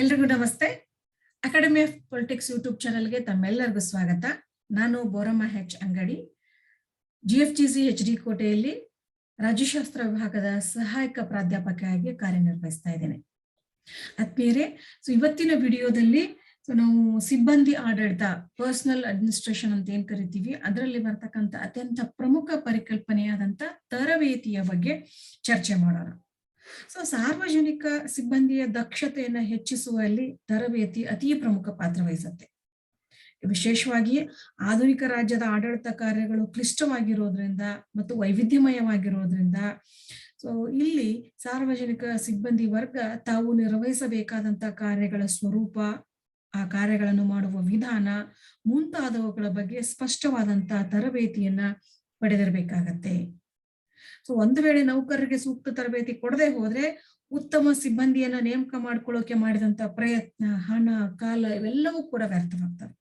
ಎಲ್ರಿಗೂ ನಮಸ್ತೆ. Academy of politics YouTube ಚಾನೆಲ್ಗೆ ತಮ್ಮೆಲ್ಲರಿಗೂ ಸ್ವಾಗತ. ನಾನು Boramma H Angadi. G F G C H D ಕೋಟೆಯಲ್ಲಿ ರಾಜ್ಯಶಾಸ್ತ್ರ ವಿಭಾಗದ ಸಹಾಯಕ ಪ್ರಾಧ್ಯಾಪಕಿಯಾಗಿ ಕಾರ್ಯನಿರ್ವಹಿಸ್ತಾ ಇದ್ದೇನೆ. ಆತ್ಮೀಯರೇ ಸೊ ಇವತ್ತಿನ ವಿಡಿಯೋದಲ್ಲಿ ಸೊ ನಾವು ಸಿಬ್ಬಂದಿ ಆಡಳಿತ ಪರ್ಸನಲ್ ಅಡ್ಮಿನಿಸ್ಟ್ರೇಷನ್ ಅಂತ ಏನ್ ಕರಿತೀವಿ, ಅದರಲ್ಲಿ ಬರ್ತಕ್ಕಂಥ ಅತ್ಯಂತ ಪ್ರಮುಖ ಪರಿಕಲ್ಪನೆಯಾದಂತ ತರಬೇತಿಯ ಬಗ್ಗೆ ಚರ್ಚೆ ಮಾಡೋಣ. ಸೊ ಸಾರ್ವಜನಿಕ ಸಿಬ್ಬಂದಿಯ ದಕ್ಷತೆಯನ್ನ ಹೆಚ್ಚಿಸುವಲ್ಲಿ ತರಬೇತಿ ಅತಿ ಪ್ರಮುಖ ಪಾತ್ರ ವಹಿಸುತ್ತೆ. ವಿಶೇಷವಾಗಿ ಆಧುನಿಕ ರಾಜ್ಯದ ಆಡಳಿತ ಕಾರ್ಯಗಳು ಕ್ಲಿಷ್ಟವಾಗಿರೋದ್ರಿಂದ ಮತ್ತು ವೈವಿಧ್ಯಮಯವಾಗಿರೋದ್ರಿಂದ ಸೊ ಇಲ್ಲಿ ಸಾರ್ವಜನಿಕ ಸಿಬ್ಬಂದಿ ವರ್ಗ ತಾವು ನಿರ್ವಹಿಸಬೇಕಾದಂತ ಕಾರ್ಯಗಳ ಸ್ವರೂಪ, ಆ ಕಾರ್ಯಗಳನ್ನು ಮಾಡುವ ವಿಧಾನ, ಮುಂತಾದವುಗಳ ಬಗ್ಗೆ ಸ್ಪಷ್ಟವಾದಂತಹ ತರಬೇತಿಯನ್ನ ಪಡೆದಿರಬೇಕಾಗತ್ತೆ. ಸೊ ಒಂದು ವೇಳೆ ನೌಕರರಿಗೆ ಸೂಕ್ತ ತರಬೇತಿ ಕೊಡದೆ ಹೋದ್ರೆ ಉತ್ತಮ ಸಿಬ್ಬಂದಿಯನ್ನ ನೇಮಕ ಮಾಡ್ಕೊಳ್ಳೋಕೆ ಮಾಡಿದಂತ ಪ್ರಯತ್ನ, ಹಣ, ಕಾಲ ಇವೆಲ್ಲವೂ ಕೂಡ ವ್ಯರ್ಥವಾಗ್ತವೆ.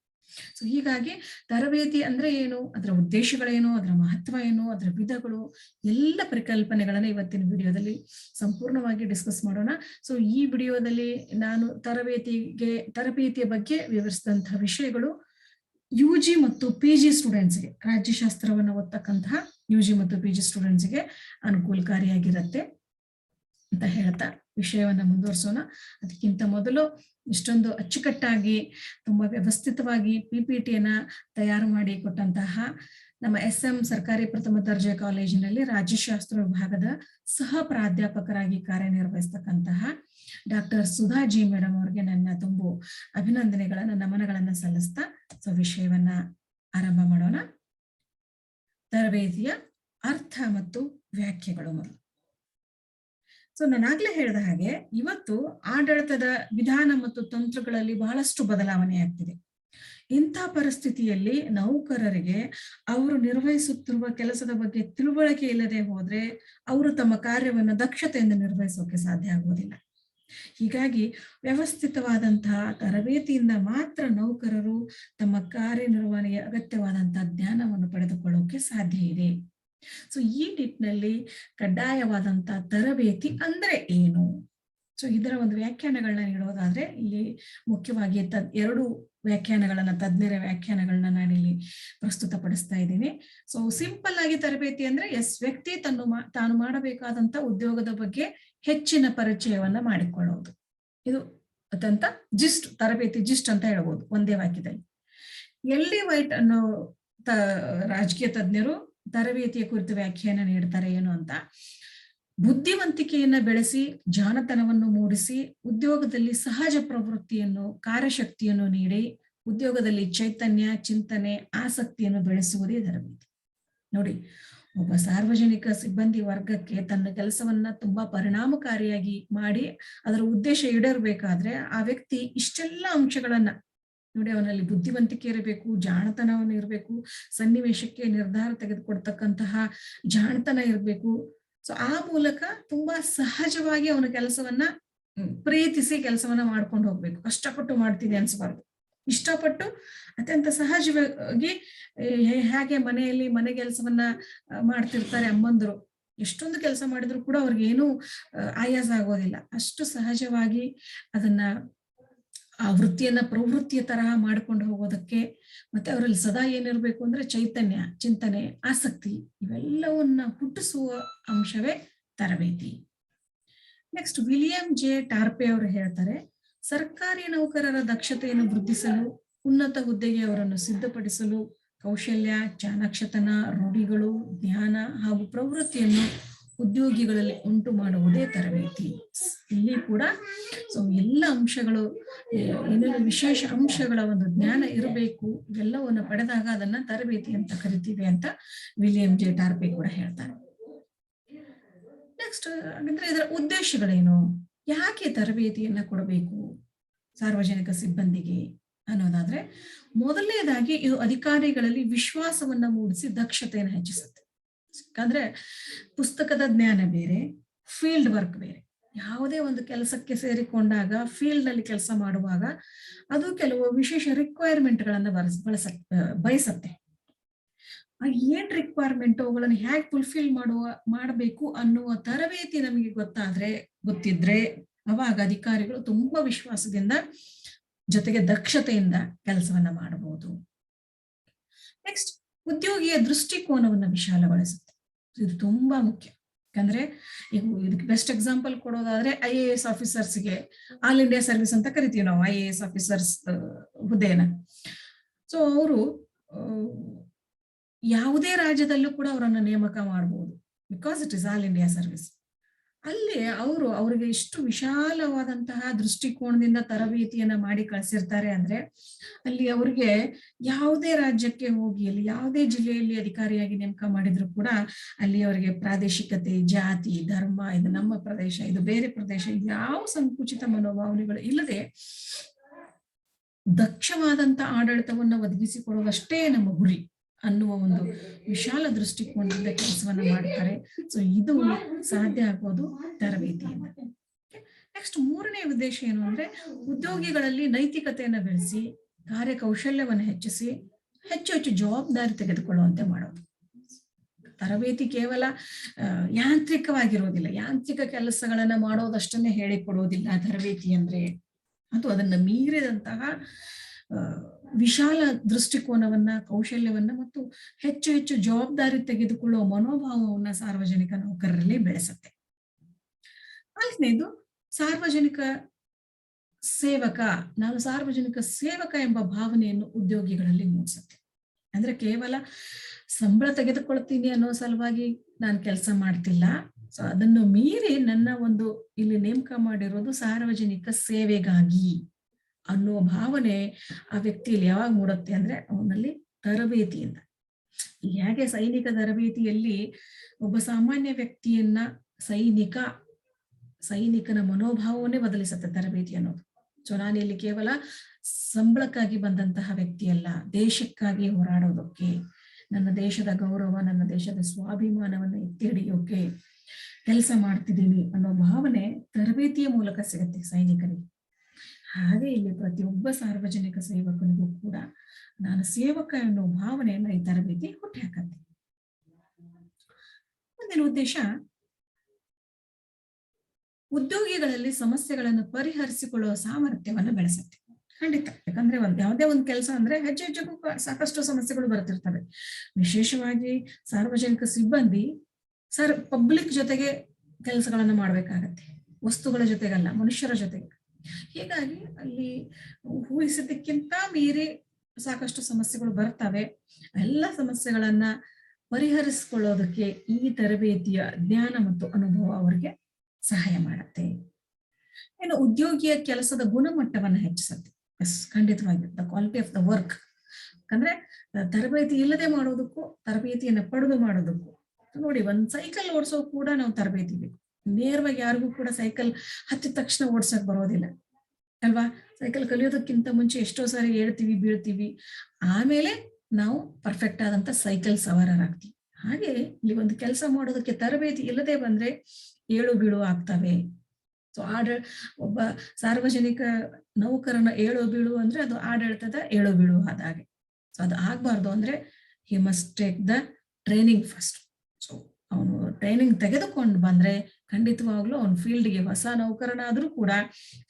ಸೊ ಹೀಗಾಗಿ ತರಬೇತಿ ಅಂದ್ರೆ ಏನು? ಅದರ ಉದ್ದೇಶಗಳೇನು? ಅದರ ಮಹತ್ವ ಏನು? ಅದರ ವಿಧಗಳು? ಎಲ್ಲ ಪರಿಕಲ್ಪನೆಗಳನ್ನ ಇವತ್ತಿನ ವಿಡಿಯೋದಲ್ಲಿ ಸಂಪೂರ್ಣವಾಗಿ ಡಿಸ್ಕಸ್ ಮಾಡೋಣ. ಸೊ ಈ ವಿಡಿಯೋದಲ್ಲಿ ನಾನು ತರಬೇತಿಗೆ, ತರಬೇತಿಯ ಬಗ್ಗೆ ವಿವರಿಸಿದಂತಹ ವಿಷಯಗಳು ಯು ಮತ್ತು ಪಿ ಜಿ ಸ್ಟೂಡೆಂಟ್ಸ್ಗೆ ರಾಜ್ಯಶಾಸ್ತ್ರವನ್ನು ಓದ್ತಕ್ಕಂತಹ ಯು ಜಿ ಮತ್ತು ಪಿ ಜಿ ಸ್ಟೂಡೆಂಟ್ಸ್ಗೆ ಅನುಕೂಲಕಾರಿಯಾಗಿರುತ್ತೆ ಅಂತ ಹೇಳ್ತಾ ವಿಷಯವನ್ನ ಮುಂದುವರಿಸೋಣ. ಅದಕ್ಕಿಂತ ಮೊದಲು ಇಷ್ಟೊಂದು ಅಚ್ಚುಕಟ್ಟಾಗಿ, ತುಂಬಾ ವ್ಯವಸ್ಥಿತವಾಗಿ ಪಿ ಪಿ ಟಿಯನ್ನ ತಯಾರು ಮಾಡಿ ಕೊಟ್ಟಂತಹ ನಮ್ಮ ಎಸ್ ಎಂ ಸರ್ಕಾರಿ ಪ್ರಥಮ ದರ್ಜೆ ಕಾಲೇಜಿನಲ್ಲಿ ರಾಜ್ಯಶಾಸ್ತ್ರ ವಿಭಾಗದ ಸಹ ಪ್ರಾಧ್ಯಾಪಕರಾಗಿ ಕಾರ್ಯನಿರ್ವಹಿಸ್ತಕ್ಕಂತಹ ಡಾಕ್ಟರ್ ಸುಧಾ ಜಿ ಮೇಡಮ್ ಅವರಿಗೆ ನನ್ನ ತುಂಬು ಅಭಿನಂದನೆಗಳನ್ನ, ನಮನಗಳನ್ನ ಸಲ್ಲಿಸ್ತಾ ಸೊ ವಿಷಯವನ್ನ ಆರಂಭ ಮಾಡೋಣ. ತರಬೇತಿಯ ಅರ್ಥ ಮತ್ತು ವ್ಯಾಖ್ಯೆಗಳು ಮೊದಲು. ಸೊ ನಾನಾಗ್ಲೇ ಹೇಳಿದ ಹಾಗೆ ಇವತ್ತು ಆಡಳಿತದ ವಿಧಾನ ಮತ್ತು ತಂತ್ರಗಳಲ್ಲಿ ಬಹಳಷ್ಟು ಬದಲಾವಣೆ ಆಗ್ತಿದೆ. ಇಂಥ ಪರಿಸ್ಥಿತಿಯಲ್ಲಿ ನೌಕರರಿಗೆ ಅವರು ನಿರ್ವಹಿಸುತ್ತಿರುವ ಕೆಲಸದ ಬಗ್ಗೆ ತಿಳುವಳಿಕೆ ಇಲ್ಲದೆ ಹೋದ್ರೆ ಅವರು ತಮ್ಮ ಕಾರ್ಯವನ್ನು ದಕ್ಷತೆಯಿಂದ ನಿರ್ವಹಿಸೋಕೆ ಸಾಧ್ಯ ಆಗುವುದಿಲ್ಲ. ಹೀಗಾಗಿ ವ್ಯವಸ್ಥಿತವಾದಂತಹ ತರಬೇತಿಯಿಂದ ಮಾತ್ರ ನೌಕರರು ತಮ್ಮ ಕಾರ್ಯನಿರ್ವಹಣೆಗೆ ಅಗತ್ಯವಾದಂತಹ ಜ್ಞಾನವನ್ನು ಪಡೆದುಕೊಳ್ಳೋಕೆ ಸಾಧ್ಯ ಇದೆ. ಸೊ ಈ ನಿಟ್ಟಿನಲ್ಲಿ ಕಡ್ಡಾಯವಾದಂತಹ ತರಬೇತಿ ಅಂದ್ರೆ ಏನು? ಸೊ ಇದರ ಒಂದು ವ್ಯಾಖ್ಯಾನಗಳನ್ನ ನೀಡೋದಾದ್ರೆ, ಇಲ್ಲಿ ಮುಖ್ಯವಾಗಿ ತದ್ ಎರಡು ವ್ಯಾಖ್ಯಾನಗಳನ್ನ, ತಜ್ಞರ ವ್ಯಾಖ್ಯಾನಗಳನ್ನ ನಾನಿಲ್ಲಿ ಪ್ರಸ್ತುತಪಡಿಸ್ತಾ ಇದ್ದೀನಿ. ಸೊ ಸಿಂಪಲ್ ಆಗಿ ತರಬೇತಿ ಅಂದ್ರೆ, ಎಸ್ ವ್ಯಕ್ತಿ ತನ್ನ ತಾನು ಮಾಡಬೇಕಾದಂತ ಉದ್ಯೋಗದ ಬಗ್ಗೆ ಹೆಚ್ಚಿನ ಪರಿಚಯವನ್ನ ಮಾಡಿಕೊಳ್ಳುವುದು ಇದು ಅತ್ಯಂತ ಜಿಸ್ಟ್ ತರಬೇತಿ ಜಿಸ್ಟ್ ಅಂತ ಹೇಳ್ಬೋದು ಒಂದೇ ವಾಕ್ಯದಲ್ಲಿ. ಎಲ್ಲಿ ವೈಟ್ ಅನ್ನೋ ತ ರಾಜಕೀಯ ತಜ್ಞರು ತರಬೇತಿಯ ಕುರಿತು ವ್ಯಾಖ್ಯಾನ ನೀಡ್ತಾರೆ ಏನು ಅಂತ. ಬುದ್ಧಿವಂತಿಕೆಯನ್ನ ಬೆಳೆಸಿ ಜಾನತನವನ್ನು ಮೂಡಿಸಿ, ಉದ್ಯೋಗದಲ್ಲಿ ಸಹಜ ಪ್ರವೃತ್ತಿಯನ್ನು, ಕಾರ್ಯಶಕ್ತಿಯನ್ನು ನೀಡಿ, ಉದ್ಯೋಗದಲ್ಲಿ ಚೈತನ್ಯ, ಚಿಂತನೆ, ಆಸಕ್ತಿಯನ್ನು ಬೆಳೆಸುವುದೇ ತರಬೇತಿ. ನೋಡಿ ಒಬ್ಬ ಸಾರ್ವಜನಿಕ ಸಿಬ್ಬಂದಿ ವರ್ಗಕ್ಕೆ ತನ್ನ ಕೆಲಸವನ್ನ ತುಂಬಾ ಪರಿಣಾಮಕಾರಿಯಾಗಿ ಮಾಡಿ ಅದರ ಉದ್ದೇಶ ಈಡೇರ್ಬೇಕಾದ್ರೆ ಆ ವ್ಯಕ್ತಿ ಇಷ್ಟೆಲ್ಲ ಅಂಶಗಳನ್ನ ನೋಡಿ ಅವನಲ್ಲಿ ಬುದ್ಧಿವಂತಿಕೆ ಇರಬೇಕು, ಜಾಣತನವನ್ನು ಇರಬೇಕು, ಸನ್ನಿವೇಶಕ್ಕೆ ನಿರ್ಧಾರ ತೆಗೆದುಕೊಡ್ತಕ್ಕಂತಹ ಜಾಣತನ ಇರಬೇಕು. ಸೊ ಆ ಮೂಲಕ ತುಂಬಾ ಸಹಜವಾಗಿ ಅವನ ಕೆಲಸವನ್ನ ಪ್ರೀತಿಸಿ ಕೆಲಸವನ್ನ ಮಾಡ್ಕೊಂಡು ಹೋಗ್ಬೇಕು. ಕಷ್ಟಪಟ್ಟು ಮಾಡ್ತೀನಿ ಅನ್ಸಬಾರ್ದು. ಇಷ್ಟಪಟ್ಟು ಅತ್ಯಂತ ಸಹಜವಾಗಿ ಹೇಗೆ ಮನೆಯಲ್ಲಿ ಮನೆ ಕೆಲಸವನ್ನ ಮಾಡ್ತಿರ್ತಾರೆ ಅಮ್ಮಂದ್ರು. ಎಷ್ಟೊಂದು ಕೆಲಸ ಮಾಡಿದ್ರು ಕೂಡ ಅವ್ರಿಗೆ ಏನು ಆಯಾಸ ಆಗೋದಿಲ್ಲ. ಅಷ್ಟು ಸಹಜವಾಗಿ ಅದನ್ನ, ಆ ವೃತ್ತಿಯನ್ನ ಪ್ರವೃತ್ತಿಯ ತರಹ ಮಾಡ್ಕೊಂಡು ಹೋಗೋದಕ್ಕೆ ಮತ್ತೆ ಅವರಲ್ಲಿ ಸದಾ ಏನಿರ್ಬೇಕು ಅಂದ್ರೆ ಚೈತನ್ಯ, ಚಿಂತನೆ, ಆಸಕ್ತಿ ಇವೆಲ್ಲವನ್ನ ಹುಟ್ಟಿಸುವ ಅಂಶವೇ ತರಬೇತಿ. ನೆಕ್ಸ್ಟ್ ವಿಲಿಯಂ ಜೆ ಟಾರ್ಪೆ ಅವರು ಹೇಳ್ತಾರೆ ಸರ್ಕಾರಿ ನೌಕರರ ದಕ್ಷತೆಯನ್ನು ವೃದ್ಧಿಸಲು, ಉನ್ನತ ಹುದ್ದೆಗೆ ಅವರನ್ನು ಸಿದ್ಧಪಡಿಸಲು ಕೌಶಲ್ಯ ಚಾಣಾಕ್ಷತನ ರೂಢಿಗಳು, ಜ್ಞಾನ ಹಾಗೂ ಪ್ರವೃತ್ತಿಯನ್ನು ಉದ್ಯೋಗಿಗಳಲ್ಲಿ ಉಂಟು ಮಾಡುವುದೇ ತರಬೇತಿ. ಇಲ್ಲಿ ಕೂಡ ಸೊ ಎಲ್ಲ ಅಂಶಗಳು ಏನೇನು ವಿಶೇಷ ಅಂಶಗಳ ಒಂದು ಜ್ಞಾನ ಇರಬೇಕು, ಇವೆಲ್ಲವನ್ನು ಪಡೆದಾಗ ಅದನ್ನ ತರಬೇತಿ ಅಂತ ಕರಿತೀವಿ ಅಂತ ವಿಲಿಯಂ ಜೆ. ಟಾರ್ಪೆ ಕೂಡ ಹೇಳ್ತಾರೆ. ನೆಕ್ಸ್ಟ್ ಹಾಗಂದ್ರೆ ಇದರ ಉದ್ದೇಶಗಳೇನು? ಯಾಕೆ ತರಬೇತಿಯನ್ನ ಕೊಡಬೇಕು ಸಾರ್ವಜನಿಕ ಸಿಬ್ಬಂದಿಗೆ ಅನ್ನೋದಾದ್ರೆ ಮೊದಲನೇದಾಗಿ ಇದು ಅಧಿಕಾರಿಗಳಲ್ಲಿ ವಿಶ್ವಾಸವನ್ನ ಮೂಡಿಸಿ ದಕ್ಷತೆಯನ್ನು ಹೆಚ್ಚಿಸುತ್ತೆ. ಯಾಕಂದ್ರೆ ಪುಸ್ತಕದ ಜ್ಞಾನ ಬೇರೆ ಫೀಲ್ಡ್ ವರ್ಕ್ ಬೇರೆ. ಯಾವುದೇ ಒಂದು ಕೆಲಸಕ್ಕೆ ಸೇರಿಕೊಂಡಾಗ ಫೀಲ್ಡ್ನಲ್ಲಿ ಕೆಲಸ ಮಾಡುವಾಗ ಅದು ಕೆಲವು ವಿಶೇಷ ರಿಕ್ವೈರ್ಮೆಂಟ್ ಗಳನ್ನ ಬಳಸ, ಬಯಸತ್ತೆ. ಏನ್ ರಿಕ್ವೈರ್ಮೆಂಟ್ ಅವುಗಳನ್ನು ಹೇಗೆ ಫುಲ್ಫಿಲ್ ಮಾಡುವ, ಮಾಡಬೇಕು ಅನ್ನುವ ತರಬೇತಿ ನಮಗೆ ಗೊತ್ತಾದ್ರೆ, ಗೊತ್ತಿದ್ರೆ ಅವಾಗ ಅಧಿಕಾರಿಗಳು ತುಂಬಾ ವಿಶ್ವಾಸದಿಂದ ಜೊತೆಗೆ ದಕ್ಷತೆಯಿಂದ ಕೆಲಸವನ್ನ ಮಾಡಬಹುದು ನೆಕ್ಸ್ಟ್ ಉದ್ಯೋಗಿಯ ದೃಷ್ಟಿಕೋನವನ್ನ ವಿಶಾಲಗೊಳಿಸುತ್ತೆ. ಇದು ತುಂಬಾ ಮುಖ್ಯ. ಯಾಕಂದ್ರೆ, ಈಗ ಇದಕ್ಕೆ ಬೆಸ್ಟ್ ಎಕ್ಸಾಂಪಲ್ ಕೊಡೋದಾದ್ರೆ ಐ ಎ ಎಸ್ ಆಫೀಸರ್ಸ್ಗೆ ಆಲ್ ಇಂಡಿಯಾ ಸರ್ವಿಸ್ ಅಂತ ಕರಿತೀವಿ ನಾವು ಐ ಎ ಎಸ್ ಆಫೀಸರ್ಸ್ ಹುದ್ದೆನ ಸೊ ಅವರು ಯಾವುದೇ ರಾಜ್ಯದಲ್ಲೂ ಕೂಡ ಅವರನ್ನು ನೇಮಕ ಮಾಡಬಹುದು because it is all India service ಅಲ್ಲಿ ಅವರು ಅವರಿಗೆ ಇಷ್ಟು ವಿಶಾಲವಾದಂತಹ ದೃಷ್ಟಿಕೋನದಿಂದ ತರಬೇತಿಯನ್ನ ಮಾಡಿ ಕಳಿಸಿರ್ತಾರೆ ಅಂದ್ರೆ, ಅಲ್ಲಿ ಅವ್ರಿಗೆ ಯಾವುದೇ ರಾಜ್ಯಕ್ಕೆ ಹೋಗಿ, ಅಲ್ಲಿ ಯಾವುದೇ ಜಿಲ್ಲೆಯಲ್ಲಿ ಅಧಿಕಾರಿಯಾಗಿ ನೇಮಕ ಮಾಡಿದ್ರು ಕೂಡ ಅಲ್ಲಿ ಅವರಿಗೆ ಪ್ರಾದೇಶಿಕತೆ, ಜಾತಿ, ಧರ್ಮ, ಇದು ನಮ್ಮ ಪ್ರದೇಶ, ಇದು ಬೇರೆ ಪ್ರದೇಶ ಯಾವ ಸಂಕುಚಿತ ಮನೋಭಾವನೆಗಳು ಇಲ್ಲದೆ ದಕ್ಷವಾದಂತ ಆಡಳಿತವನ್ನ ಒದಗಿಸಿಕೊಡುವಷ್ಟೇ ನಮ್ಮ ಗುರಿ. ಅನ್ನುವ ಒಂದು ವಿಶಾಲ ದೃಷ್ಟಿಕೋನದಿಂದ ಕೆಲಸವನ್ನ ಮಾಡ್ತಾರೆ. ಸೊ ಇದು ಸಾಧ್ಯ ಆಗೋದು ತರಬೇತಿಯಿಂದ. ನೆಕ್ಸ್ಟ್ ಮೂರನೇ ಉದ್ದೇಶ ಏನು ಅಂದ್ರೆ ಉದ್ಯೋಗಿಗಳಲ್ಲಿ ನೈತಿಕತೆಯನ್ನ ಬೆಳೆಸಿ ಕಾರ್ಯಕೌಶಲ್ಯವನ್ನು ಹೆಚ್ಚಿಸಿ ಹೆಚ್ಚು ಹೆಚ್ಚು ಜವಾಬ್ದಾರಿ ತೆಗೆದುಕೊಳ್ಳುವಂತೆ ಮಾಡೋದು. ತರಬೇತಿ ಕೇವಲ ಯಾಂತ್ರಿಕವಾಗಿರೋದಿಲ್ಲ. ಯಾಂತ್ರಿಕ ಕೆಲಸಗಳನ್ನ ಮಾಡೋದಷ್ಟನ್ನೇ ಹೇಳಿಕೊಡೋದಿಲ್ಲ ತರಬೇತಿ ಅಂದ್ರೆ. ಅದು ಅದನ್ನ ಮೀರಿದಂತಹ ವಿಶಾಲ ದೃಷ್ಟಿಕೋನವನ್ನ, ಕೌಶಲ್ಯವನ್ನ ಮತ್ತು ಹೆಚ್ಚು ಹೆಚ್ಚು ಜವಾಬ್ದಾರಿ ತೆಗೆದುಕೊಳ್ಳುವ ಮನೋಭಾವವನ್ನ ಸಾರ್ವಜನಿಕ ನೌಕರರಲ್ಲಿ ಬೆಳೆಸುತ್ತೆ. ನಾಲ್ಕನೇದು, ಸಾರ್ವಜನಿಕ ಸೇವಕ. ನಾನು ಸಾರ್ವಜನಿಕ ಸೇವಕ ಎಂಬ ಭಾವನೆಯನ್ನು ಉದ್ಯೋಗಿಗಳಲ್ಲಿ ಮೂಡಿಸುತ್ತೆ. ಅಂದ್ರೆ ಕೇವಲ ಸಂಬಳ ತೆಗೆದುಕೊಳ್ತೀನಿ ಅನ್ನೋ ಸಲುವಾಗಿ ನಾನು ಕೆಲಸ ಮಾಡ್ತಿಲ್ಲ. ಸೊ ಅದನ್ನು ಮೀರಿ ನನ್ನ ಒಂದು ಇಲ್ಲಿ ನೇಮಕ ಮಾಡಿರೋದು ಸಾರ್ವಜನಿಕ ಸೇವೆಗಾಗಿ. ಅನ್ನುವ ಭಾವನೆ ಆ ವ್ಯಕ್ತಿಯಲ್ಲಿ ಯಾವಾಗ ಮೂಡುತ್ತೆ ಅಂದ್ರೆ ಅವನಲ್ಲಿ ತರಬೇತಿಯಿಂದ. ಹೇಗೆ ಸೈನಿಕ ತರಬೇತಿಯಲ್ಲಿ ಒಬ್ಬ ಸಾಮಾನ್ಯ ವ್ಯಕ್ತಿಯನ್ನ ಸೈನಿಕ, ಸೈನಿಕನ ಮನೋಭಾವವನ್ನೇ ಬದಲಿಸುತ್ತೆ ತರಬೇತಿ ಅನ್ನೋದು. ಚುನಾವಣೆಯಲ್ಲಿ ಕೇವಲ ಸಂಬಳಕ್ಕಾಗಿ ಬಂದಂತಹ ವ್ಯಕ್ತಿಯಲ್ಲ, ದೇಶಕ್ಕಾಗಿ ಹೋರಾಡೋದಕ್ಕೆ, ನನ್ನ ದೇಶದ ಗೌರವ, ನನ್ನ ದೇಶದ ಸ್ವಾಭಿಮಾನವನ್ನ ಎತ್ತಿ ಹಿಡಿಯೋಕೆ ಕೆಲಸ ಮಾಡ್ತಿದ್ದೀನಿ ಅನ್ನೋ ಭಾವನೆ ತರಬೇತಿಯ ಮೂಲಕ ಸಿಗುತ್ತೆ ಸೈನಿಕರಿಗೆ. ಹಾಗೆ ಇಲ್ಲಿ ಪ್ರತಿಯೊಬ್ಬ ಸಾರ್ವಜನಿಕ ಸೇವಕನಿಗೂ ಕೂಡ ನಾನು ಸೇವಕ ಎನ್ನುವ ಭಾವನೆಯನ್ನ ಈ ತರಬೇತಿ ಹುಟ್ಟಿ ಹಾಕತ್ತೆ. ಮುಂದಿನ ಉದ್ದೇಶ, ಉದ್ಯೋಗಿಗಳಲ್ಲಿ ಸಮಸ್ಯೆಗಳನ್ನು ಪರಿಹರಿಸಿಕೊಳ್ಳುವ ಸಾಮರ್ಥ್ಯವನ್ನು ಬೆಳೆಸುತ್ತೆ. ಖಂಡಿತ. ಯಾಕಂದ್ರೆ ಒಂದ್ ಯಾವುದೇ ಒಂದು ಕೆಲಸ ಅಂದ್ರೆ ಹೆಜ್ಜೆ ಹೆಜ್ಜೆಗೂ ಸಾಕಷ್ಟು ಸಮಸ್ಯೆಗಳು ಬರ್ತಿರ್ತವೆ. ವಿಶೇಷವಾಗಿ ಸಾರ್ವಜನಿಕ ಸಿಬ್ಬಂದಿ ಸರ್ ಪಬ್ಲಿಕ್ ಜೊತೆಗೆ ಕೆಲಸಗಳನ್ನು ಮಾಡ್ಬೇಕಾಗತ್ತೆ. ವಸ್ತುಗಳ ಜೊತೆಗಲ್ಲ, ಮನುಷ್ಯರ ಜೊತೆಗೆ. ಹೀಗಾಗಿ ಅಲ್ಲಿ ಊಹಿಸಿದ್ದಕ್ಕಿಂತ ಮೀರಿ ಸಾಕಷ್ಟು ಸಮಸ್ಯೆಗಳು ಬರ್ತವೆ. ಎಲ್ಲ ಸಮಸ್ಯೆಗಳನ್ನ ಪರಿಹರಿಸಿಕೊಳ್ಳೋದಕ್ಕೆ ಈ ತರಬೇತಿಯ ಜ್ಞಾನ ಮತ್ತು ಅನುಭವ ಅವರಿಗೆ ಸಹಾಯ ಮಾಡುತ್ತೆ. ಏನು ಉದ್ಯೋಗಿಯ ಕೆಲಸದ ಗುಣಮಟ್ಟವನ್ನ ಹೆಚ್ಚಿಸುತ್ತೆ. ಎಸ್ ಖಂಡಿತವಾಗಿ. The quality of the work ಯಾಕಂದ್ರೆ ತರಬೇತಿ ಇಲ್ಲದೆ ಮಾಡೋದಕ್ಕೂ, ತರಬೇತಿಯನ್ನು ಪಡೆದು ಮಾಡೋದಕ್ಕೂ, ನೋಡಿ, ಒಂದ್ ಸೈಕಲ್ ಓಡಿಸೋ ಕೂಡ ನಾವು ತರಬೇತಿ ಬೇಕು. ನೇರವಾಗಿ ಯಾರಿಗೂ ಕೂಡ ಸೈಕಲ್ ಹತ್ತಿದ ತಕ್ಷಣ ಓಡ್ಸಕ್ ಬರೋದಿಲ್ಲ. ಅಲ್ವಾ? ಸೈಕಲ್ ಕಲಿಯೋದಕ್ಕಿಂತ ಮುಂಚೆ ಎಷ್ಟೋ ಸಾರಿ ಹೇಳ್ತೀವಿ ಬೀಳ್ತೀವಿ. ಆಮೇಲೆ ನಾವು ಪರ್ಫೆಕ್ಟ್ ಆದಂತ ಸೈಕಲ್ ಸವಾರರಾಗ್ತೀವಿ. ಹಾಗೆ ಇಲ್ಲಿ ಒಂದು ಕೆಲಸ ಮಾಡೋದಕ್ಕೆ ತರಬೇತಿ ಇಲ್ಲದೆ ಬಂದ್ರೆ ಏಳು ಬೀಳು ಆಗ್ತವೆ. ಸೊ ಆಡ, ಒಬ್ಬ ಸಾರ್ವಜನಿಕ ನೌಕರನ ಏಳು ಬೀಳು ಅಂದ್ರೆ ಅದು ಆಡಳಿತದ ಏಳು ಬೀಳು ಆದಾಗೆ. ಸೊ ಅದು ಆಗ್ಬಾರ್ದು ಅಂದ್ರೆ he must take the training first so ಅವನು ಟ್ರೈನಿಂಗ್ ತೆಗೆದುಕೊಂಡು ಬಂದ್ರೆ ಖಂಡಿತವಾಗ್ಲೂ ಅವನು ಫೀಲ್ಡ್ಗೆ ಹೊಸ ನೌಕರನಾದ್ರೂ ಕೂಡ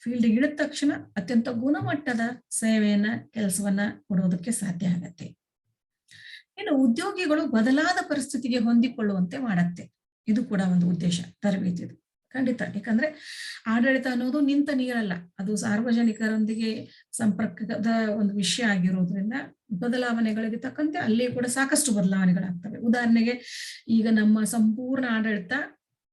ಫೀಲ್ಡ್ಗೆ ಇಳಿದ ತಕ್ಷಣ ಅತ್ಯಂತ ಗುಣಮಟ್ಟದ ಸೇವೆಯನ್ನ, ಕೆಲಸವನ್ನ ಕೊಡೋದಕ್ಕೆ ಸಾಧ್ಯ ಆಗತ್ತೆ. ಇನ್ನು ಉದ್ಯೋಗಿಗಳು ಬದಲಾದ ಪರಿಸ್ಥಿತಿಗೆ ಹೊಂದಿಕೊಳ್ಳುವಂತೆ ಮಾಡತ್ತೆ. ಇದು ಕೂಡ ಒಂದು ಉದ್ದೇಶ, ತರಬೇತಿದು. ಖಂಡಿತ. ಯಾಕಂದ್ರೆ ಆಡಳಿತ ಅನ್ನೋದು ನಿಂತ ನೀರಲ್ಲ. ಅದು ಸಾರ್ವಜನಿಕರೊಂದಿಗೆ ಸಂಪರ್ಕದ ಒಂದು ವಿಷಯ ಆಗಿರೋದ್ರಿಂದ ಬದಲಾವಣೆಗಳಿಗೆ ತಕ್ಕಂತೆ ಅಲ್ಲಿ ಕೂಡ ಸಾಕಷ್ಟು ಬದಲಾವಣೆಗಳಾಗ್ತವೆ. ಉದಾಹರಣೆಗೆ ಈಗ ನಮ್ಮ ಸಂಪೂರ್ಣ ಆಡಳಿತ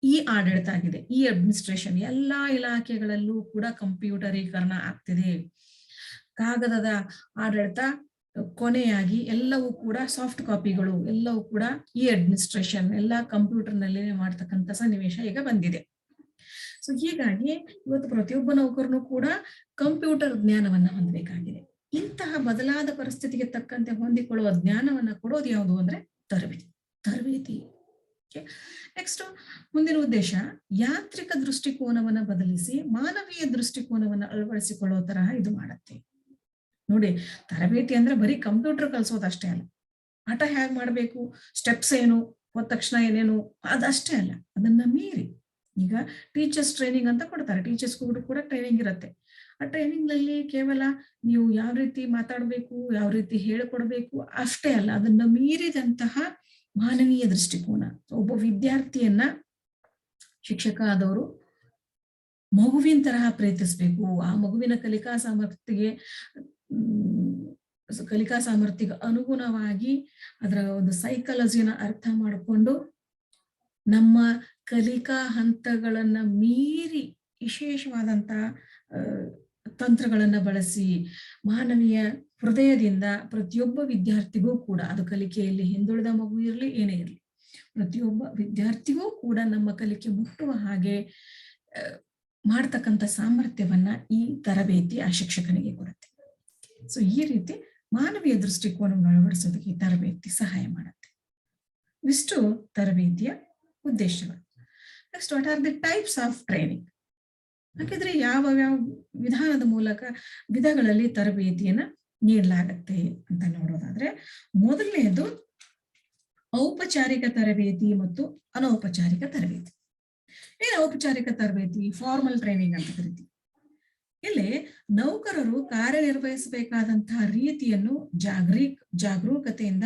ಈ ಆಡಳಿತ ಆಗಿದೆ. ಈ ಅಡ್ಮಿನಿಸ್ಟ್ರೇಷನ್ ಎಲ್ಲಾ ಇಲಾಖೆಗಳಲ್ಲೂ ಕೂಡ ಕಂಪ್ಯೂಟರೀಕರಣ ಆಗ್ತಿದೆ. ಕಾಗದದ ಆಡಳಿತ ಕೊನೆಯಾಗಿ ಎಲ್ಲವೂ ಕೂಡ ಸಾಫ್ಟ್ ಕಾಪಿಗಳು ಎಲ್ಲವೂ ಕೂಡ ಈ ಅಡ್ಮಿನಿಸ್ಟ್ರೇಷನ್ ಎಲ್ಲ ಕಂಪ್ಯೂಟರ್ನಲ್ಲಿ ಮಾಡ್ತಕ್ಕಂಥ ಸನ್ನಿವೇಶ ಈಗ ಬಂದಿದೆ. ಸೊ ಹೀಗಾಗಿ ಇವತ್ತು ಪ್ರತಿಯೊಬ್ಬ ನೌಕರನು ಕೂಡ ಕಂಪ್ಯೂಟರ್ ಜ್ಞಾನವನ್ನ ಹೊಂದಬೇಕಾಗಿದೆ. ಇಂತಹ ಬದಲಾದ ಪರಿಸ್ಥಿತಿಗೆ ತಕ್ಕಂತೆ ಹೊಂದಿಕೊಳ್ಳುವ ಜ್ಞಾನವನ್ನ ಕೊಡೋದು ಯಾವುದು ಅಂದ್ರೆ ತರಬೇತಿ. ತರಬೇತಿ. ನೆಕ್ಸ್ಟ್ ಮುಂದಿನ ಉದ್ದೇಶ, ಯಾಂತ್ರಿಕ ದೃಷ್ಟಿಕೋನವನ್ನ ಬದಲಿಸಿ ಮಾನವೀಯ ದೃಷ್ಟಿಕೋನವನ್ನ ಅಳವಡಿಸಿಕೊಳ್ಳೋ ತರಹ ಇದು ಮಾಡತ್ತೆ. ನೋಡಿ, ತರಬೇತಿ ಅಂದ್ರೆ ಬರೀ ಕಂಪ್ಯೂಟರ್ ಕಲಿಸೋದಷ್ಟೇ ಅಲ್ಲ. ಆಟ ಹೇಗ್ ಮಾಡ್ಬೇಕು ಸ್ಟೆಪ್ಸ್ ಏನು, ಹೋದ ತಕ್ಷಣ ಏನೇನು, ಅದಷ್ಟೇ ಅಲ್ಲ. ಅದನ್ನ ಮೀರಿ ಈಗ ಟೀಚರ್ಸ್ ಟ್ರೈನಿಂಗ್ ಅಂತ ಕೊಡ್ತಾರೆ. ಟೀಚರ್ಸ್ ಕೂಡ ಕೂಡ ಟ್ರೈನಿಂಗ್ ಇರುತ್ತೆ. ಆ ಟ್ರೈನಿಂಗ್ನಲ್ಲಿ ಕೇವಲ ನೀವು ಯಾವ ರೀತಿ ಮಾತಾಡಬೇಕು, ಯಾವ ರೀತಿ ಹೇಳಿಕೊಡ್ಬೇಕು ಅಷ್ಟೇ ಅಲ್ಲ, ಅದನ್ನ ಮೀರಿದಂತಹ ಮಾನವೀಯ ದೃಷ್ಟಿಕೋನ. ಒಬ್ಬ ವಿದ್ಯಾರ್ಥಿಯನ್ನ ಶಿಕ್ಷಕ ಆದವರು ಮಗುವಿನ ತರಹ ಪ್ರಯತ್ನಿಸ್ಬೇಕು ಆ ಮಗುವಿನ ಕಲಿಕಾ ಸಾಮರ್ಥ್ಯಗೆ ಕಲಿಕಾ ಸಾಮರ್ಥ್ಯಕ್ಕೆ ಅನುಗುಣವಾಗಿ ಅದರ ಒಂದು ಸೈಕಾಲಜಿನ ಅರ್ಥ ಮಾಡಿಕೊಂಡು ನಮ್ಮ ಕಲಿಕಾ ಹಂತಗಳನ್ನ ಮೀರಿ ವಿಶೇಷವಾದಂತ ಆ, ತಂತ್ರಗಳನ್ನ ಬಳಸಿ ಮಾನವೀಯ ಹೃದಯದಿಂದ ಪ್ರತಿಯೊಬ್ಬ ವಿದ್ಯಾರ್ಥಿಗೂ ಕೂಡ ಅದು ಕಲಿಕೆಯಲ್ಲಿ ಹಿಂದುಳಿದ ಮಗು ಇರಲಿ ಏನೇ ಇರಲಿ ಪ್ರತಿಯೊಬ್ಬ ವಿದ್ಯಾರ್ಥಿಗೂ ಕೂಡ ನಮ್ಮ ಕಲಿಕೆ ಮುಟ್ಟುವ ಹಾಗೆ ಮಾಡ್ತಕ್ಕಂಥ ಸಾಮರ್ಥ್ಯವನ್ನ ಈ ತರಬೇತಿ ಆ ಶಿಕ್ಷಕನಿಗೆ ಕೊಡುತ್ತೆ. ಸೊ ಈ ರೀತಿ ಮಾನವೀಯ ದೃಷ್ಟಿಕೋನವನ್ನು ಅಳವಡಿಸೋದಕ್ಕೆ ಈ ತರಬೇತಿ ಸಹಾಯ ಮಾಡುತ್ತೆ. ಇಷ್ಟು ತರಬೇತಿಯ ಉದ್ದೇಶಗಳು. Next what are the types of training ಹಾಗಿದ್ರೆ ಯಾವ ಯಾವ ವಿಧಾನದ ಮೂಲಕ ವಿಧಗಳಲ್ಲಿ ತರಬೇತಿಯನ್ನ ನೀಡಲಾಗತ್ತೆ ಅಂತ ನೋಡೋದಾದ್ರೆ ಮೊದಲನೆಯದು ಔಪಚಾರಿಕ ತರಬೇತಿ ಮತ್ತು ಅನೌಪಚಾರಿಕ ತರಬೇತಿ. ಏನು ಔಪಚಾರಿಕ ತರಬೇತಿ? ಫಾರ್ಮಲ್ ಟ್ರೈನಿಂಗ್ ಅಂತ ಕರಿತೀವಿ. ಇಲ್ಲಿ ನೌಕರರು ಕಾರ್ಯನಿರ್ವಹಿಸಬೇಕಾದಂತಹ ರೀತಿಯನ್ನು ಜಾಗ್ರೀಕ್ ಜಾಗರೂಕತೆಯಿಂದ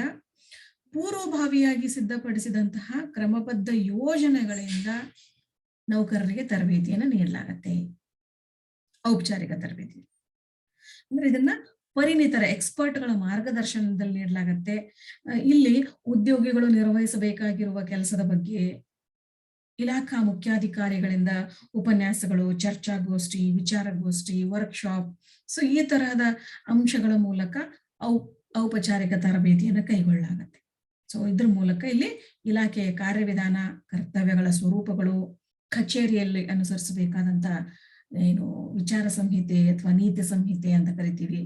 ಪೂರ್ವಭಾವಿಯಾಗಿ ಸಿದ್ಧಪಡಿಸಿದಂತಹ ಕ್ರಮಬದ್ಧ ಯೋಜನೆಗಳಿಂದ ನೌಕರರಿಗೆ ತರಬೇತಿಯನ್ನು ನೀಡಲಾಗತ್ತೆ. ಔಪಚಾರಿಕ ತರಬೇತಿ. ಅಂದ್ರೆ ಇದನ್ನ ಪರಿಣಿತರ ಎಕ್ಸ್ಪರ್ಟ್ಗಳ ಮಾರ್ಗದರ್ಶನದಲ್ಲಿ ನೀಡಲಾಗತ್ತೆ. ಇಲ್ಲಿ ಉದ್ಯೋಗಿಗಳು ನಿರ್ವಹಿಸಬೇಕಾಗಿರುವ ಕೆಲಸದ ಬಗ್ಗೆ ಇಲಾಖಾ ಮುಖ್ಯಾಧಿಕಾರಿಗಳಿಂದ ಉಪನ್ಯಾಸಗಳು, ಚರ್ಚಾಗೋಷ್ಠಿ, ವಿಚಾರಗೋಷ್ಠಿ ವರ್ಕ್ಶಾಪ್ ಸೊ ಈ ತರಹದ ಅಂಶಗಳ ಮೂಲಕ ಔಪಚಾರಿಕ ತರಬೇತಿಯನ್ನು ಕೈಗೊಳ್ಳಲಾಗತ್ತೆ. ಸೊ ಇದ್ರ ಮೂಲಕ ಇಲ್ಲಿ ಇಲಾಖೆಯ ಕಾರ್ಯವಿಧಾನ, ಕರ್ತವ್ಯಗಳ ಸ್ವರೂಪಗಳು, ಕಚೇರಿಯಲ್ಲಿ ಅನುಸರಿಸಬೇಕಾದಂತ, ಏನು ವಿಚಾರ ಸಂಹಿತೆ ಅಥವಾ ನೀತಿ ಸಂಹಿತೆ ಅಂತ ಕರಿತೀವಿ.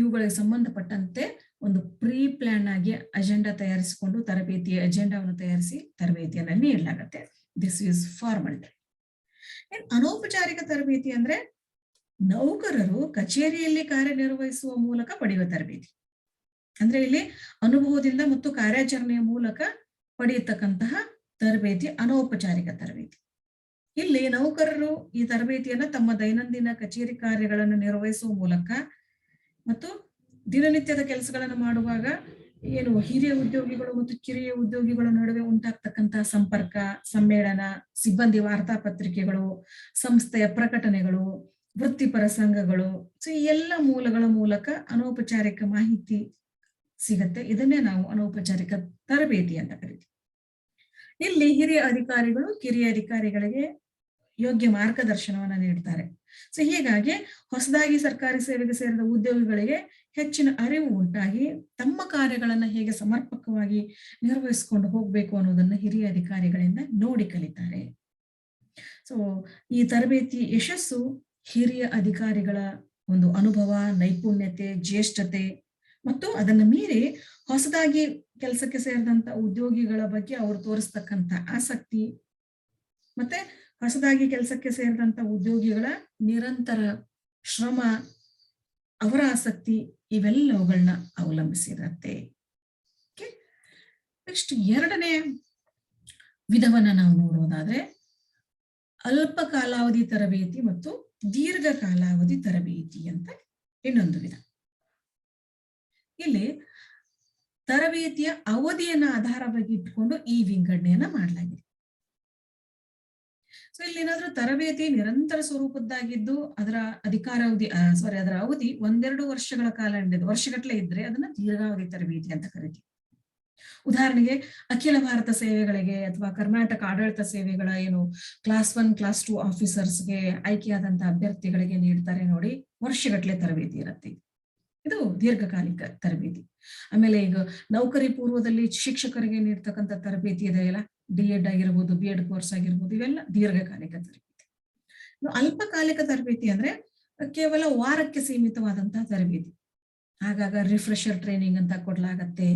ಇವುಗಳಿಗೆ ಸಂಬಂಧಪಟ್ಟಂತೆ ಒಂದು ಪ್ರೀ ಪ್ಲಾನ್ ಆಗಿ ಅಜೆಂಡಾ ತಯಾರಿಸಿಕೊಂಡು ತರಬೇತಿಯ ಅಜೆಂಡಾವನ್ನು ತಯಾರಿಸಿ ತರಬೇತಿಯನ್ನ ನೀಡಲಾಗತ್ತೆ ದಿಸ್ ಈಸ್ ಫಾರ್ಮಲ್ ಅನೌಪಚಾರಿಕ ತರಬೇತಿ ಅಂದ್ರೆ ನೌಕರರು ಕಚೇರಿಯಲ್ಲಿ ಕಾರ್ಯನಿರ್ವಹಿಸುವ ಮೂಲಕ ಪಡೆಯುವ ತರಬೇತಿ. ಅಂದ್ರೆ ಇಲ್ಲಿ ಅನುಭವದಿಂದ ಮತ್ತು ಕಾರ್ಯಾಚರಣೆಯ ಮೂಲಕ ಪಡೆಯತಕ್ಕಂತಹ ತರಬೇತಿ, ಅನೌಪಚಾರಿಕ ತರಬೇತಿ. ಇಲ್ಲಿ ನೌಕರರು ಈ ತರಬೇತಿಯನ್ನ ತಮ್ಮ ದೈನಂದಿನ ಕಚೇರಿ ಕಾರ್ಯಗಳನ್ನು ನಿರ್ವಹಿಸುವ ಮೂಲಕ ಮತ್ತು ದಿನನಿತ್ಯದ ಕೆಲಸಗಳನ್ನು ಮಾಡುವಾಗ ಏನು ಹಿರಿಯ ಉದ್ಯೋಗಿಗಳು ಮತ್ತು ಕಿರಿಯ ಉದ್ಯೋಗಿಗಳ ನಡುವೆ ಉಂಟಾಗ್ತಕ್ಕಂತಹ ಸಂಪರ್ಕ, ಸಮ್ಮೇಳನ, ಸಿಬ್ಬಂದಿ ವಾರ್ತಾ ಪತ್ರಿಕೆಗಳು, ಸಂಸ್ಥೆಯ ಪ್ರಕಟಣೆಗಳು, ವೃತ್ತಿಪರ ಸಂಘಗಳು, ಸೊ ಈ ಎಲ್ಲ ಮೂಲಗಳ ಮೂಲಕ ಅನೌಪಚಾರಿಕ ಮಾಹಿತಿ ಸಿಗತ್ತೆ. ಇದನ್ನೇ ನಾವು ಅನೌಪಚಾರಿಕ ತರಬೇತಿ ಅಂತ ಕರಿತೀವಿ. ಇಲ್ಲಿ ಹಿರಿಯ ಅಧಿಕಾರಿಗಳು ಕಿರಿಯ ಅಧಿಕಾರಿಗಳಿಗೆ ಯೋಗ್ಯ ಮಾರ್ಗದರ್ಶನವನ್ನ ನೀಡ್ತಾರೆ. ಸೊ ಹೀಗಾಗಿ ಹೊಸದಾಗಿ ಸರ್ಕಾರಿ ಸೇವೆಗೆ ಸೇರಿದ ಉದ್ಯೋಗಿಗಳಿಗೆ ಹೆಚ್ಚಿನ ಅರಿವು ಉಂಟಾಗಿ ತಮ್ಮ ಕಾರ್ಯಗಳನ್ನ ಹೇಗೆ ಸಮರ್ಪಕವಾಗಿ ನಿರ್ವಹಿಸಿಕೊಂಡು ಹೋಗ್ಬೇಕು ಅನ್ನೋದನ್ನ ಹಿರಿಯ ಅಧಿಕಾರಿಗಳಿಂದ ನೋಡಿ ಕಲಿತಾರೆ. ಸೊ ಈ ತರಬೇತಿ ಯಶಸ್ಸು ಹಿರಿಯ ಅಧಿಕಾರಿಗಳ ಒಂದು ಅನುಭವ, ನೈಪುಣ್ಯತೆ, ಜ್ಯೇಷ್ಠತೆ ಮತ್ತು ಅದನ್ನ ಮೀರಿ ಹೊಸದಾಗಿ ಕೆಲಸಕ್ಕೆ ಸೇರಿದಂತ ಉದ್ಯೋಗಿಗಳ ಬಗ್ಗೆ ಅವರು ತೋರಿಸ್ತಕ್ಕಂಥ ಆಸಕ್ತಿ ಮತ್ತೆ ಹೊಸದಾಗಿ ಕೆಲಸಕ್ಕೆ ಸೇರಿದಂತ ಉದ್ಯೋಗಿಗಳ ನಿರಂತರ ಶ್ರಮ, ಅವರ ಆಸಕ್ತಿ ಇವೆಲ್ಲವುಗಳನ್ನ ಅವಲಂಬಿಸಿರತ್ತೆ. ನೆಕ್ಸ್ಟ್ ಎರಡನೇ ವಿಧವನ್ನ ನಾವು ನೋಡೋದಾದ್ರೆ ಅಲ್ಪ ಕಾಲಾವಧಿ ತರಬೇತಿ ಮತ್ತು ದೀರ್ಘ ಕಾಲಾವಧಿ ತರಬೇತಿ ಅಂತ ಇನ್ನೊಂದು ವಿಧ. ಇಲ್ಲಿ ತರಬೇತಿಯ ಅವಧಿಯನ್ನ ಆಧಾರವಾಗಿ ಇಟ್ಕೊಂಡು ಈ ವಿಂಗಡಣೆಯನ್ನ ಮಾಡಲಾಗಿದೆ ಸೊ ಇಲ್ಲಿ ಏನಾದ್ರೂ ತರಬೇತಿ ನಿರಂತರ ಸ್ವರೂಪದ್ದಾಗಿದ್ದು ಅದರ ಅಧಿಕಾರಾವಧಿ ಸಾರಿ ಅದರ ಅವಧಿ ಒಂದೆರಡು ವರ್ಷಗಳ ಕಾಲ ಹಿಡಿದು, ವರ್ಷಗಟ್ಟಲೆ ಇದ್ರೆ ಅದನ್ನ ದೀರ್ಘಾವಧಿ ತರಬೇತಿ ಅಂತ ಕರಿತೀವಿ. ಉದಾಹರಣೆಗೆ ಅಖಿಲ ಭಾರತ ಸೇವೆಗಳಿಗೆ ಅಥವಾ ಕರ್ನಾಟಕ ಆಡಳಿತ ಸೇವೆಗಳ ಏನು ಕ್ಲಾಸ್ ಒನ್ ಕ್ಲಾಸ್ ಟೂ ಆಫೀಸರ್ಸ್ಗೆ ಆಯ್ಕೆಯಾದಂತಹ ಅಭ್ಯರ್ಥಿಗಳಿಗೆ ನೀಡ್ತಾರೆ ನೋಡಿ, ವರ್ಷಗಟ್ಟಲೆ ತರಬೇತಿ ಇರುತ್ತೆ. ಇದು ದೀರ್ಘಕಾಲಿಕ ತರಬೇತಿ. ಆಮೇಲೆ ಈಗ ನೌಕರಿ ಪೂರ್ವದಲ್ಲಿ ಶಿಕ್ಷಕರಿಗೆ ನೀಡ್ತಕ್ಕಂಥ ತರಬೇತಿ ಇದೆಯಲ್ಲ ಡಿ ಎಡ್ ಆಗಿರ್ಬೋದು ಬಿ ಎಡ್ ಕೋರ್ಸ್ ಆಗಿರ್ಬೋದು, ಇವೆಲ್ಲ ದೀರ್ಘಕಾಲಿಕ ತರಬೇತಿ. ಅಲ್ಪಕಾಲಿಕ ತರಬೇತಿ ಅಂದ್ರೆ ಕೇವಲ ವಾರಕ್ಕೆ ಸೀಮಿತವಾದಂತಹ ತರಬೇತಿ. ಆಗಾಗ ರಿಫ್ರೆಶರ್ ಟ್ರೈನಿಂಗ್ ಅಂತ ಕೊಡ್ಲಾಗತ್ತೆ.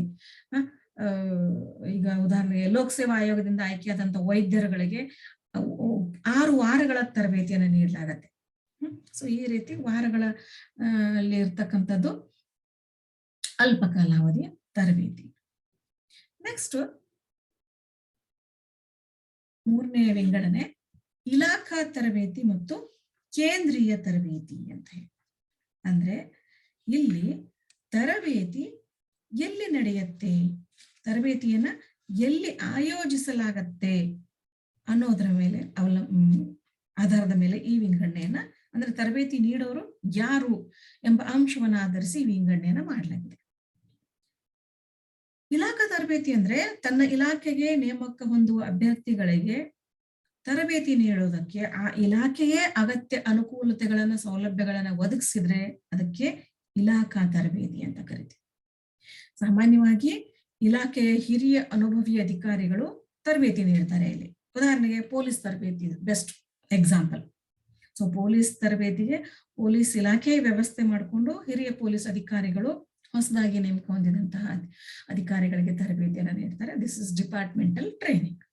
ಈಗ ಉದಾಹರಣೆಗೆ ಲೋಕಸೇವಾ ಆಯೋಗದಿಂದ ಆಯ್ಕೆಯಾದಂತ ವೈದ್ಯರುಗಳಿಗೆ ಆರು ವಾರಗಳ ತರಬೇತಿಯನ್ನು ನೀಡಲಾಗತ್ತೆ. ಸೊ ಈ ರೀತಿ ವಾರಗಳ ಅಲ್ಲಿ ಇರ್ತಕ್ಕಂಥದ್ದು ಅಲ್ಪ ಕಾಲಾವಧಿಯ ತರಬೇತಿ. ನೆಕ್ಸ್ಟ್ ಮೂರನೇ ವಿಂಗಡಣೆ ಇಲಾಖಾ ತರಬೇತಿ ಮತ್ತು ಕೇಂದ್ರೀಯ ತರಬೇತಿ ಅಂತ ಹೇಳಿ. ಅಂದ್ರೆ ಇಲ್ಲಿ ತರಬೇತಿ ಎಲ್ಲಿ ನಡೆಯುತ್ತೆ ತರಬೇತಿಯನ್ನ ಎಲ್ಲಿ ಆಯೋಜಿಸಲಾಗತ್ತೆ ಅನ್ನೋದರ ಮೇಲೆ ಅವಲ ಮ್, ಆಧಾರದ ಮೇಲೆ ಈ ವಿಂಗಡಣೆಯನ್ನ ಅಂದ್ರೆ ತರಬೇತಿ ನೀಡೋರು ಯಾರು ಎಂಬ ಅಂಶವನ್ನು ಆಧರಿಸಿ ವಿಂಗಡಣೆಯನ್ನು ಮಾಡಲಾಗಿದೆ. ಇಲಾಖಾ ತರಬೇತಿ ಅಂದ್ರೆ ತನ್ನ ಇಲಾಖೆಗೆ ನೇಮಕ ಹೊಂದುವ ಅಭ್ಯರ್ಥಿಗಳಿಗೆ ತರಬೇತಿ ನೀಡೋದಕ್ಕೆ ಆ ಇಲಾಖೆಯೇ ಅಗತ್ಯ ಅನುಕೂಲತೆಗಳನ್ನ, ಸೌಲಭ್ಯಗಳನ್ನ ಒದಗಿಸಿದ್ರೆ ಅದಕ್ಕೆ ಇಲಾಖಾ ತರಬೇತಿ ಅಂತ ಕರಿತೀವಿ. ಸಾಮಾನ್ಯವಾಗಿ ಇಲಾಖೆಯ ಹಿರಿಯ ಅನುಭವಿ ಅಧಿಕಾರಿಗಳು ತರಬೇತಿ ನೀಡ್ತಾರೆ ಇಲ್ಲಿ. ಉದಾಹರಣೆಗೆ ಪೊಲೀಸ್ ತರಬೇತಿ, ಬೆಸ್ಟ್ ಎಕ್ಸಾಂಪಲ್. ಸೊ ಪೊಲೀಸ್ ತರಬೇತಿಗೆ ಪೊಲೀಸ್ ಇಲಾಖೆ ವ್ಯವಸ್ಥೆ ಮಾಡಿಕೊಂಡು ಹಿರಿಯ ಪೊಲೀಸ್ ಅಧಿಕಾರಿಗಳು ಹೊಸದಾಗಿ ನೇಮಕ ಹೊಂದಿದಂತಹ ಅಧಿಕಾರಿಗಳಿಗೆ ತರಬೇತಿಯನ್ನು ನೀಡ್ತಾರೆ. This is departmental training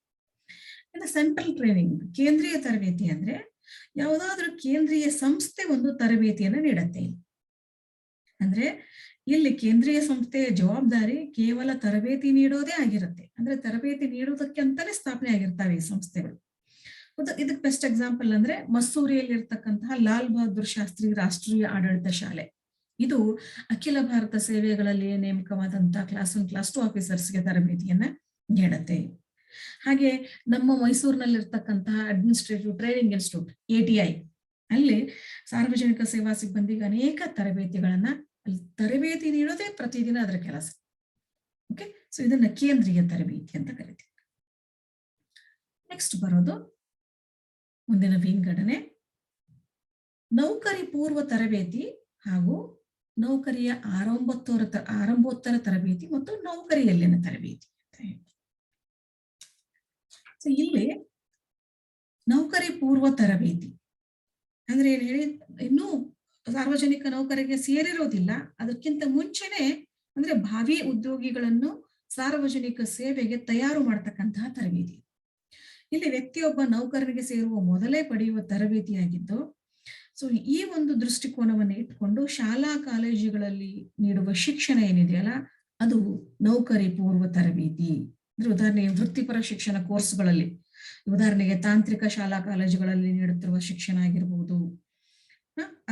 central training ಕೇಂದ್ರೀಯ ತರಬೇತಿ ಅಂದ್ರೆ ಯಾವುದಾದ್ರೂ ಕೇಂದ್ರೀಯ ಸಂಸ್ಥೆ ಒಂದು ತರಬೇತಿಯನ್ನು ನೀಡತ್ತೆ. ಅಂದ್ರೆ ಇಲ್ಲಿ ಕೇಂದ್ರೀಯ ಸಂಸ್ಥೆಯ ಜವಾಬ್ದಾರಿ ಕೇವಲ ತರಬೇತಿ ನೀಡೋದೇ ಆಗಿರುತ್ತೆ. ಅಂದ್ರೆ ತರಬೇತಿ ನೀಡೋದಕ್ಕೆ ಅಂತಾನೆ ಸ್ಥಾಪನೆ ಆಗಿರ್ತಾವೆ ಈ ಸಂಸ್ಥೆಗಳು. ಉದ- ಇದಕ್ಕೆ ಬೆಸ್ಟ್ ಎಕ್ಸಾಂಪಲ್ ಅಂದ್ರೆ ಮಸ್ಸೂರಿಯಲ್ಲಿ ಇರ್ತಕ್ಕಂತಹ ಲಾಲ್ ಬಹದ್ದೂರ್ ಶಾಸ್ತ್ರಿ ರಾಷ್ಟ್ರೀಯ ಆಡಳಿತ ಶಾಲೆ. ಇದು ಅಖಿಲ ಭಾರತ ಸೇವೆಗಳಲ್ಲಿ ನೇಮಕವಾದಂತಹ ಕ್ಲಾಸ್ ಒನ್ ಕ್ಲಾಸ್ ಟು ಆಫೀಸರ್ಸ್ಗೆ ತರಬೇತಿಯನ್ನ ನೀಡತ್ತೆ. ಹಾಗೆ ನಮ್ಮ ಮೈಸೂರಿನಲ್ಲಿ ಇರ್ತಕ್ಕಂತಹ administrative training institute A T I ಅಲ್ಲಿ ಸಾರ್ವಜನಿಕ ಸೇವಾ ಸಿಬ್ಬಂದಿಗೆ ಅನೇಕ ತರಬೇತಿಗಳನ್ನ, ಅಲ್ಲಿ ತರಬೇತಿ ನೀಡೋದೇ ಪ್ರತಿದಿನ ಅದರ ಕೆಲಸ. ಓಕೆ ಸೊ ಇದನ್ನ ಕೇಂದ್ರೀಯ ತರಬೇತಿ ಅಂತ ಕರಿತೀವಿ. ನೆಕ್ಸ್ಟ್ ಬರೋದು ಮುಂದಿನ ವಿಂಗಡಣೆ ನೌಕರಿ ಪೂರ್ವ ತರಬೇತಿ ಹಾಗೂ ನೌಕರಿಯ ಆರಂಭೋತ್ತರ ಆರಂಭೋತ್ತರ ತರಬೇತಿ ಮತ್ತು ನೌಕರಿಯಲ್ಲಿನ ತರಬೇತಿ ಸೊ ಇಲ್ಲಿ ನೌಕರಿ ಪೂರ್ವ ತರಬೇತಿ ಅಂದ್ರೆ ಏನ್ ಹೇಳಿ, ಇನ್ನೂ ಸಾರ್ವಜನಿಕ ನೌಕರಿಗೆ ಸೇರಿರೋದಿಲ್ಲ. ಅದಕ್ಕಿಂತ ಮುಂಚೆನೆ ಅಂದ್ರೆ ಭಾವಿ ಉದ್ಯೋಗಿಗಳನ್ನು ಸಾರ್ವಜನಿಕ ಸೇವೆಗೆ ತಯಾರು ಮಾಡ್ತಕ್ಕಂತಹ ತರಬೇತಿ. ಇಲ್ಲಿ ವ್ಯಕ್ತಿಯೊಬ್ಬ ನೌಕರರಿಗೆ ಸೇರುವ ಮೊದಲೇ ಪಡೆಯುವ ತರಬೇತಿಯಾಗಿದ್ದು, ಸೊ ಈ ಒಂದು ದೃಷ್ಟಿಕೋನವನ್ನು ಇಟ್ಕೊಂಡು ಶಾಲಾ ಕಾಲೇಜುಗಳಲ್ಲಿ ನೀಡುವ ಶಿಕ್ಷಣ ಏನಿದೆಯಲ್ಲ, ಅದು ನೌಕರಿ ಪೂರ್ವ ತರಬೇತಿ. ಅಂದ್ರೆ ಉದಾಹರಣೆಗೆ ವೃತ್ತಿಪರ ಶಿಕ್ಷಣ ಕೋರ್ಸ್ಗಳಲ್ಲಿ, ಉದಾಹರಣೆಗೆ ತಾಂತ್ರಿಕ ಶಾಲಾ ಕಾಲೇಜುಗಳಲ್ಲಿ ನೀಡುತ್ತಿರುವ ಶಿಕ್ಷಣ ಆಗಿರ್ಬೋದು.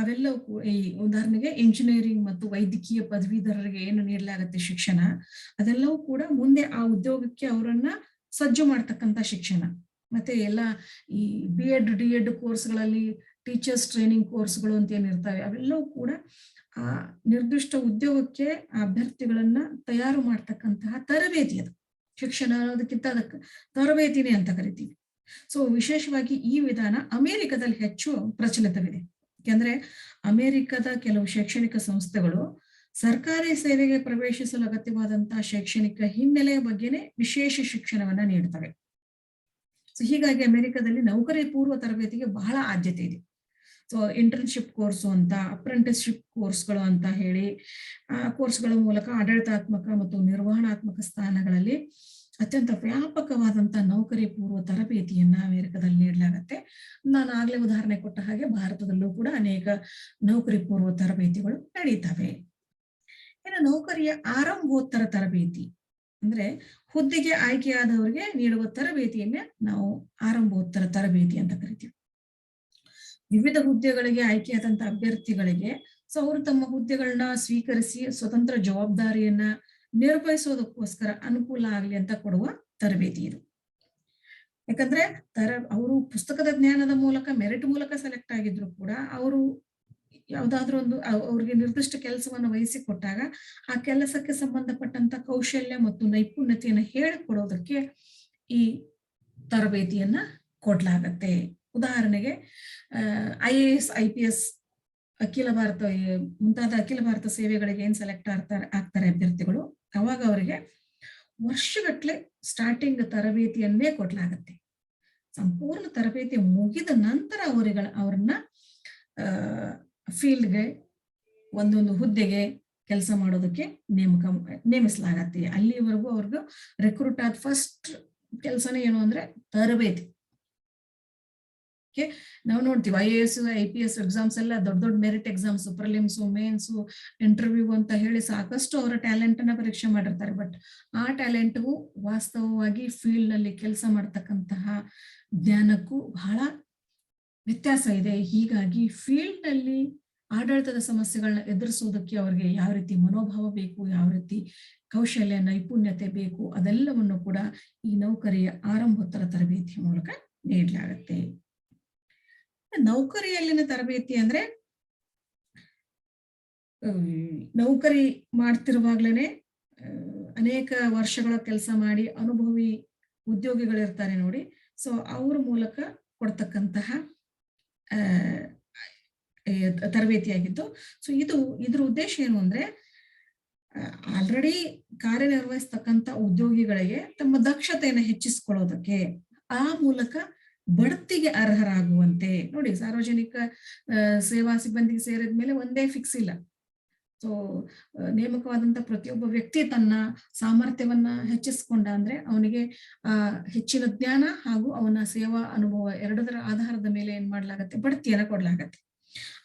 ಅವೆಲ್ಲವೂ ಈ ಉದಾಹರಣೆಗೆ ಇಂಜಿನಿಯರಿಂಗ್ ಮತ್ತು ವೈದ್ಯಕೀಯ ಪದವೀಧರರಿಗೆ ಏನು ನೀಡಲಾಗತ್ತೆ ಶಿಕ್ಷಣ, ಅದೆಲ್ಲವೂ ಕೂಡ ಮುಂದೆ ಆ ಉದ್ಯೋಗಕ್ಕೆ ಅವರನ್ನ ಸಜ್ಜು ಮಾಡ್ತಕ್ಕಂಥ ಶಿಕ್ಷಣ. ಮತ್ತೆ ಎಲ್ಲ ಈ ಬಿ ಎಡ್ ಡಿ ಎಡ್ ಕೋರ್ಸ್ಗಳಲ್ಲಿ ಟೀಚರ್ಸ್ ಟ್ರೈನಿಂಗ್ ಕೋರ್ಸ್ಗಳು ಅಂತ ಏನಿರ್ತವೆ ಅವೆಲ್ಲವೂ ಕೂಡ ಆ ನಿರ್ದಿಷ್ಟ ಉದ್ಯೋಗಕ್ಕೆ ಅಭ್ಯರ್ಥಿಗಳನ್ನ ತಯಾರು ಮಾಡ್ತಕ್ಕಂತಹ ತರಬೇತಿ ಅದು. ಶಿಕ್ಷಣ ಅನ್ನೋದಕ್ಕಿಂತ ಅದಕ್ಕೆ ತರಬೇತಿನೇ ಅಂತ ಕರಿತೀವಿ. ಸೊ ವಿಶೇಷವಾಗಿ ಈ ವಿಧಾನ ಅಮೆರಿಕದಲ್ಲಿ ಹೆಚ್ಚು ಪ್ರಚಲಿತವಿದೆ. ಯಾಕೆಂದ್ರೆ ಅಮೆರಿಕದ ಕೆಲವು ಶೈಕ್ಷಣಿಕ ಸಂಸ್ಥೆಗಳು ಸರ್ಕಾರಿ ಸೇವೆಗೆ ಪ್ರವೇಶಿಸಲು ಅಗತ್ಯವಾದಂತಹ ಶೈಕ್ಷಣಿಕ ಹಿನ್ನೆಲೆಯ ಬಗ್ಗೆನೇ ವಿಶೇಷ ಶಿಕ್ಷಣವನ್ನ ನೀಡ್ತವೆ. ಸೊ ಹೀಗಾಗಿ ಅಮೆರಿಕದಲ್ಲಿ ನೌಕರಿ ಪೂರ್ವ ತರಬೇತಿಗೆ ಬಹಳ ಆದ್ಯತೆ ಇದೆ. ಸೊ ಇಂಟರ್ನ್ಶಿಪ್ ಕೋರ್ಸು ಅಂತ ಅಪ್ರೆಂಟಿಸ್ಶಿಪ್ ಕೋರ್ಸ್ಗಳು ಅಂತ ಹೇಳಿ, ಆ ಕೋರ್ಸ್ಗಳ ಮೂಲಕ ಆಡಳಿತಾತ್ಮಕ ಮತ್ತು ನಿರ್ವಹಣಾತ್ಮಕ ಸ್ಥಾನಗಳಲ್ಲಿ ಅತ್ಯಂತ ವ್ಯಾಪಕವಾದಂತಹ ನೌಕರಿ ಪೂರ್ವ ತರಬೇತಿಯನ್ನ ಅಮೆರಿಕದಲ್ಲಿ ನೀಡಲಾಗತ್ತೆ. ನಾನು ಆಗ್ಲೇ ಉದಾಹರಣೆ ಕೊಟ್ಟ ಹಾಗೆ ಭಾರತದಲ್ಲೂ ಕೂಡ ಅನೇಕ ನೌಕರಿ ಪೂರ್ವ ತರಬೇತಿಗಳು ನಡೀತವೆ. ಇನ್ನು ನೌಕರಿಯ ಆರಂಭೋತ್ತರ ತರಬೇತಿ. ಅಂದ್ರೆ ಹುದ್ದೆಗೆ ಆಯ್ಕೆಯಾದವರಿಗೆ ನೀಡುವ ತರಬೇತಿಯನ್ನೇ ನಾವು ಆರಂಭೋತ್ತರ ತರಬೇತಿ ಅಂತ ಕರಿತೀವಿ. ವಿವಿಧ ಹುದ್ದೆಗಳಿಗೆ ಆಯ್ಕೆಯಾದಂತ ಅಭ್ಯರ್ಥಿಗಳಿಗೆ ಸೊ ಅವರು ತಮ್ಮ ಹುದ್ದೆಗಳನ್ನ ಸ್ವೀಕರಿಸಿ ಸ್ವತಂತ್ರ ಜವಾಬ್ದಾರಿಯನ್ನ ನಿರ್ವಹಿಸೋದಕ್ಕೋಸ್ಕರ ಅನುಕೂಲ ಆಗ್ಲಿ ಅಂತ ಕೊಡುವ ತರಬೇತಿ ಇದು. ಯಾಕಂದ್ರೆ ತರ ಅವರು ಪುಸ್ತಕದ ಜ್ಞಾನದ ಮೂಲಕ, ಮೆರಿಟ್ ಮೂಲಕ ಸೆಲೆಕ್ಟ್ ಆಗಿದ್ರು ಕೂಡ ಅವರು ಯಾವ್ದಾದ್ರು ಒಂದು ಅವ್- ಅವ್ರಿಗೆ ನಿರ್ದಿಷ್ಟ ಕೆಲಸವನ್ನು ವಹಿಸಿಕೊಟ್ಟಾಗ ಆ ಕೆಲಸಕ್ಕೆ ಸಂಬಂಧಪಟ್ಟಂತ ಕೌಶಲ್ಯ ಮತ್ತು ನೈಪುಣ್ಯತೆಯನ್ನು ಹೇಳಿಕೊಡೋದಕ್ಕೆ ಈ ತರಬೇತಿಯನ್ನ ಕೊಡ್ಲಾಗತ್ತೆ. ಉದಾಹರಣೆಗೆ ಐ ಎ ಎಸ್ ಅಖಿಲ ಭಾರತ ಮುಂತಾದ ಅಖಿಲ ಭಾರತ ಸೇವೆಗಳಿಗೆ ಏನ್ ಸೆಲೆಕ್ಟ್ ಆಗ್ತಾರೆ ಆಗ್ತಾರೆ ಅಭ್ಯರ್ಥಿಗಳು, ಅವಾಗ ಅವರಿಗೆ ವರ್ಷಗಟ್ಲೆ ಸ್ಟಾರ್ಟಿಂಗ್ ತರಬೇತಿಯನ್ನೇ ಕೊಡ್ಲಾಗತ್ತೆ. ಸಂಪೂರ್ಣ ತರಬೇತಿ ಮುಗಿದ ನಂತರ ಅವರಿಗಳ, ಅವ್ರನ್ನ ಫೀಲ್ಡ್ಗೆ ಒಂದೊಂದು ಹುದ್ದೆಗೆ ಕೆಲಸ ಮಾಡೋದಕ್ಕೆ ನೇಮಕ, ನೇಮಿಸಲಾಗತ್ತೆ. ಅಲ್ಲಿವರೆಗೂ ಅವ್ರಿಗೂ ರೆಕ್ರೂಟ್ ಆದ ಫಸ್ಟ್ ಕೆಲಸನೇ ಏನು ಅಂದ್ರೆ ತರಬೇತಿ. ನಾವು ನೋಡ್ತೀವಿ I A S I P S exams ಎಲ್ಲ ದೊಡ್ಡ ದೊಡ್ಡ merit exams prelims mains interview ಅಂತ ಹೇಳಿ ಸಾಕಷ್ಟು ಅವರ ಟ್ಯಾಲೆಂಟ್ ಅನ್ನ ಪರೀಕ್ಷೆ ಮಾಡಿರ್ತಾರೆ. ಬಟ್ ಆ ಟ್ಯಾಲೆಂಟ್ಗೂ ವಾಸ್ತವವಾಗಿ ಫೀಲ್ಡ್ನಲ್ಲಿ ಕೆಲಸ ಮಾಡ್ತಕ್ಕಂತಹ ಜ್ಞಾನಕ್ಕೂ ಬಹಳ ವ್ಯತ್ಯಾಸ ಇದೆ. ಹೀಗಾಗಿ ಫೀಲ್ಡ್ನಲ್ಲಿ ಆಡಳಿತದ ಸಮಸ್ಯೆಗಳನ್ನ ಎದುರಿಸೋದಕ್ಕೆ ಅವರಿಗೆ ಯಾವ ರೀತಿ ಮನೋಭಾವ ಬೇಕು, ಯಾವ ರೀತಿ ಕೌಶಲ್ಯ, ನೈಪುಣ್ಯತೆ ಬೇಕು, ಅದೆಲ್ಲವನ್ನು ಕೂಡ ಈ ನೌಕರಿಯ ಆರಂಭೋತ್ತರ ತರಬೇತಿಯ ಮೂಲಕ ನೀಡಲಾಗುತ್ತೆ. ನೌಕರಿಯಲ್ಲಿನ ತರಬೇತಿ ಅಂದ್ರೆ ನೌಕರಿ ಮಾಡ್ತಿರುವಾಗ್ಲೇನೆ ಅನೇಕ ವರ್ಷಗಳ ಕೆಲಸ ಮಾಡಿ ಅನುಭವಿ ಉದ್ಯೋಗಿಗಳಿರ್ತಾರೆ ನೋಡಿ. ಸೊ, ಅವ್ರ ಮೂಲಕ ಕೊಡ್ತಕ್ಕಂತಹ ತರಬೇತಿಯಾಗಿದ್ದು ಸೊ ಇದು, ಇದ್ರ ಉದ್ದೇಶ ಏನು ಅಂದ್ರೆ ಆಲ್ರೆಡಿ ಕಾರ್ಯನಿರ್ವಹಿಸ್ತಕ್ಕಂಥ ಉದ್ಯೋಗಿಗಳಿಗೆ ತಮ್ಮ ದಕ್ಷತೆಯನ್ನು ಹೆಚ್ಚಿಸ್ಕೊಳ್ಳೋದಕ್ಕೆ ಆ ಮೂಲಕ ಬಡ್ತಿಗೆ ಅರ್ಹರಾಗುವಂತೆ. ನೋಡಿ, ಸಾರ್ವಜನಿಕ ಸೇವಾ ಸಿಬ್ಬಂದಿಗೆ ಸೇರಿದ ಮೇಲೆ ಒಂದೇ ಫಿಕ್ಸ್ ಇಲ್ಲ. ಸೊ ನೇಮಕವಾದಂತ ಪ್ರತಿಯೊಬ್ಬ ವ್ಯಕ್ತಿ ತನ್ನ ಸಾಮರ್ಥ್ಯವನ್ನ ಹೆಚ್ಚಿಸ್ಕೊಂಡ ಅಂದ್ರೆ ಅವನಿಗೆ, ಆ, ಹೆಚ್ಚಿನ ಜ್ಞಾನ ಹಾಗೂ ಅವನ ಸೇವಾ ಅನುಭವ ಎರಡದರ ಆಧಾರದ ಮೇಲೆ ಏನ್ ಮಾಡ್ಲಾಗತ್ತೆ? ಬಡ್ತಿಯನ್ನ ಕೊಡ್ಲಾಗತ್ತೆ.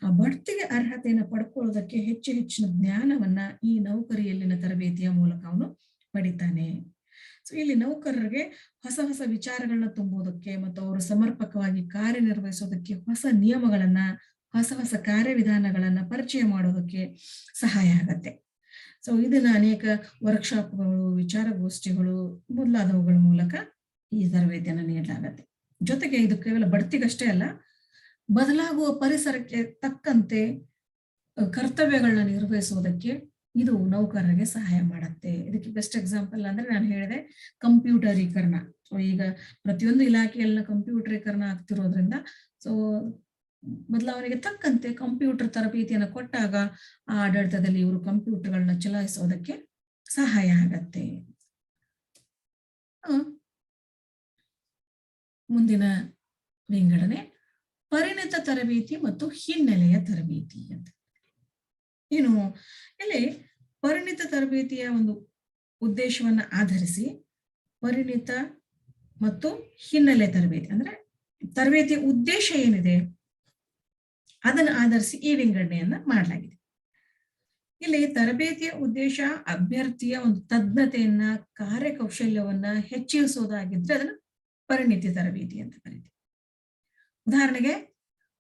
ಆ ಬಡ್ತಿಗೆ ಅರ್ಹತೆಯನ್ನು ಪಡ್ಕೊಳ್ಳೋದಕ್ಕೆ ಹೆಚ್ಚು ಹೆಚ್ಚಿನ ಜ್ಞಾನವನ್ನ ಈ ನೌಕರಿಯಲ್ಲಿನ ತರಬೇತಿಯ ಮೂಲಕ ಅವನು ಪಡಿತಾನೆ. ಸೊ ಇಲ್ಲಿ ನೌಕರರಿಗೆ ಹೊಸ ಹೊಸ ವಿಚಾರಗಳನ್ನ ತುಂಬುವುದಕ್ಕೆ ಮತ್ತು ಅವರು ಸಮರ್ಪಕವಾಗಿ ಕಾರ್ಯನಿರ್ವಹಿಸೋದಕ್ಕೆ ಹೊಸ ನಿಯಮಗಳನ್ನ ಹೊಸ ಹೊಸ ಕಾರ್ಯವಿಧಾನಗಳನ್ನ ಪರಿಚಯ ಮಾಡೋದಕ್ಕೆ ಸಹಾಯ ಆಗತ್ತೆ. ಸೊ ಇದನ್ನ ಅನೇಕ ವರ್ಕ್ಶಾಪ್ಗಳು ವಿಚಾರಗೋಷ್ಠಿಗಳು ಮೊದಲಾದವುಗಳ ಮೂಲಕ ಈ ತರಬೇತಿಯನ್ನು ನೀಡಲಾಗತ್ತೆ. ಜೊತೆಗೆ ಇದು ಕೇವಲ ಬಡ್ತಿಗಷ್ಟೇ ಅಲ್ಲ, ಬದಲಾಗುವ ಪರಿಸರಕ್ಕೆ ತಕ್ಕಂತೆ ಕರ್ತವ್ಯಗಳನ್ನ ನಿರ್ವಹಿಸುವುದಕ್ಕೆ ಇದು ನೌಕರರಿಗೆ ಸಹಾಯ ಮಾಡುತ್ತೆ. ಇದಕ್ಕೆ ಬೆಸ್ಟ್ ಎಕ್ಸಾಂಪಲ್ ಅಂದ್ರೆ ನಾನು ಹೇಳಿದೆ, ಕಂಪ್ಯೂಟರೀಕರಣ. ಸೊ ಈಗ ಪ್ರತಿಯೊಂದು ಇಲಾಖೆಯಲ್ಲ ಕಂಪ್ಯೂಟರೀಕರಣ ಆಗ್ತಿರೋದ್ರಿಂದ ಸೊ ಬದಲಾವಣೆಗೆ ತಕ್ಕಂತೆ ಕಂಪ್ಯೂಟರ್ ತರಬೇತಿಯನ್ನು ಕೊಟ್ಟಾಗ ಆ ಆಡಳಿತದಲ್ಲಿ ಇವರು ಕಂಪ್ಯೂಟರ್ಗಳನ್ನ ಚಲಾಯಿಸೋದಕ್ಕೆ ಸಹಾಯ ಆಗತ್ತೆ. ಮುಂದಿನ ವಿಂಗಡಣೆ, ಪರಿಣಿತ ತರಬೇತಿ ಮತ್ತು ಹಿನ್ನೆಲೆಯ ತರಬೇತಿ ಅಂತ. ಏನು, ಇಲ್ಲಿ ಪರಿಣಿತ ತರಬೇತಿಯ ಒಂದು ಉದ್ದೇಶವನ್ನ ಆಧರಿಸಿ ಪರಿಣಿತ ಮತ್ತು ಹಿನ್ನೆಲೆ ತರಬೇತಿ, ಅಂದ್ರೆ ತರಬೇತಿಯ ಉದ್ದೇಶ ಏನಿದೆ? ಅದನ್ನು ಆಧರಿಸಿ ಈ ವಿಂಗಡಣೆಯನ್ನ ಮಾಡಲಾಗಿದೆ. ಇಲ್ಲಿ ತರಬೇತಿಯ ಉದ್ದೇಶ, ಅಭ್ಯರ್ಥಿಯ ಒಂದು ತಜ್ಞತೆಯನ್ನ, ಕಾರ್ಯಕೌಶಲ್ಯವನ್ನ ಹೆಚ್ಚಿಸೋದಾಗಿದ್ರೆ ಅದನ್ನ ಪರಿಣಿತಿ ತರಬೇತಿ ಅಂತ ಕರಿತೀವಿ. ಉದಾಹರಣೆಗೆ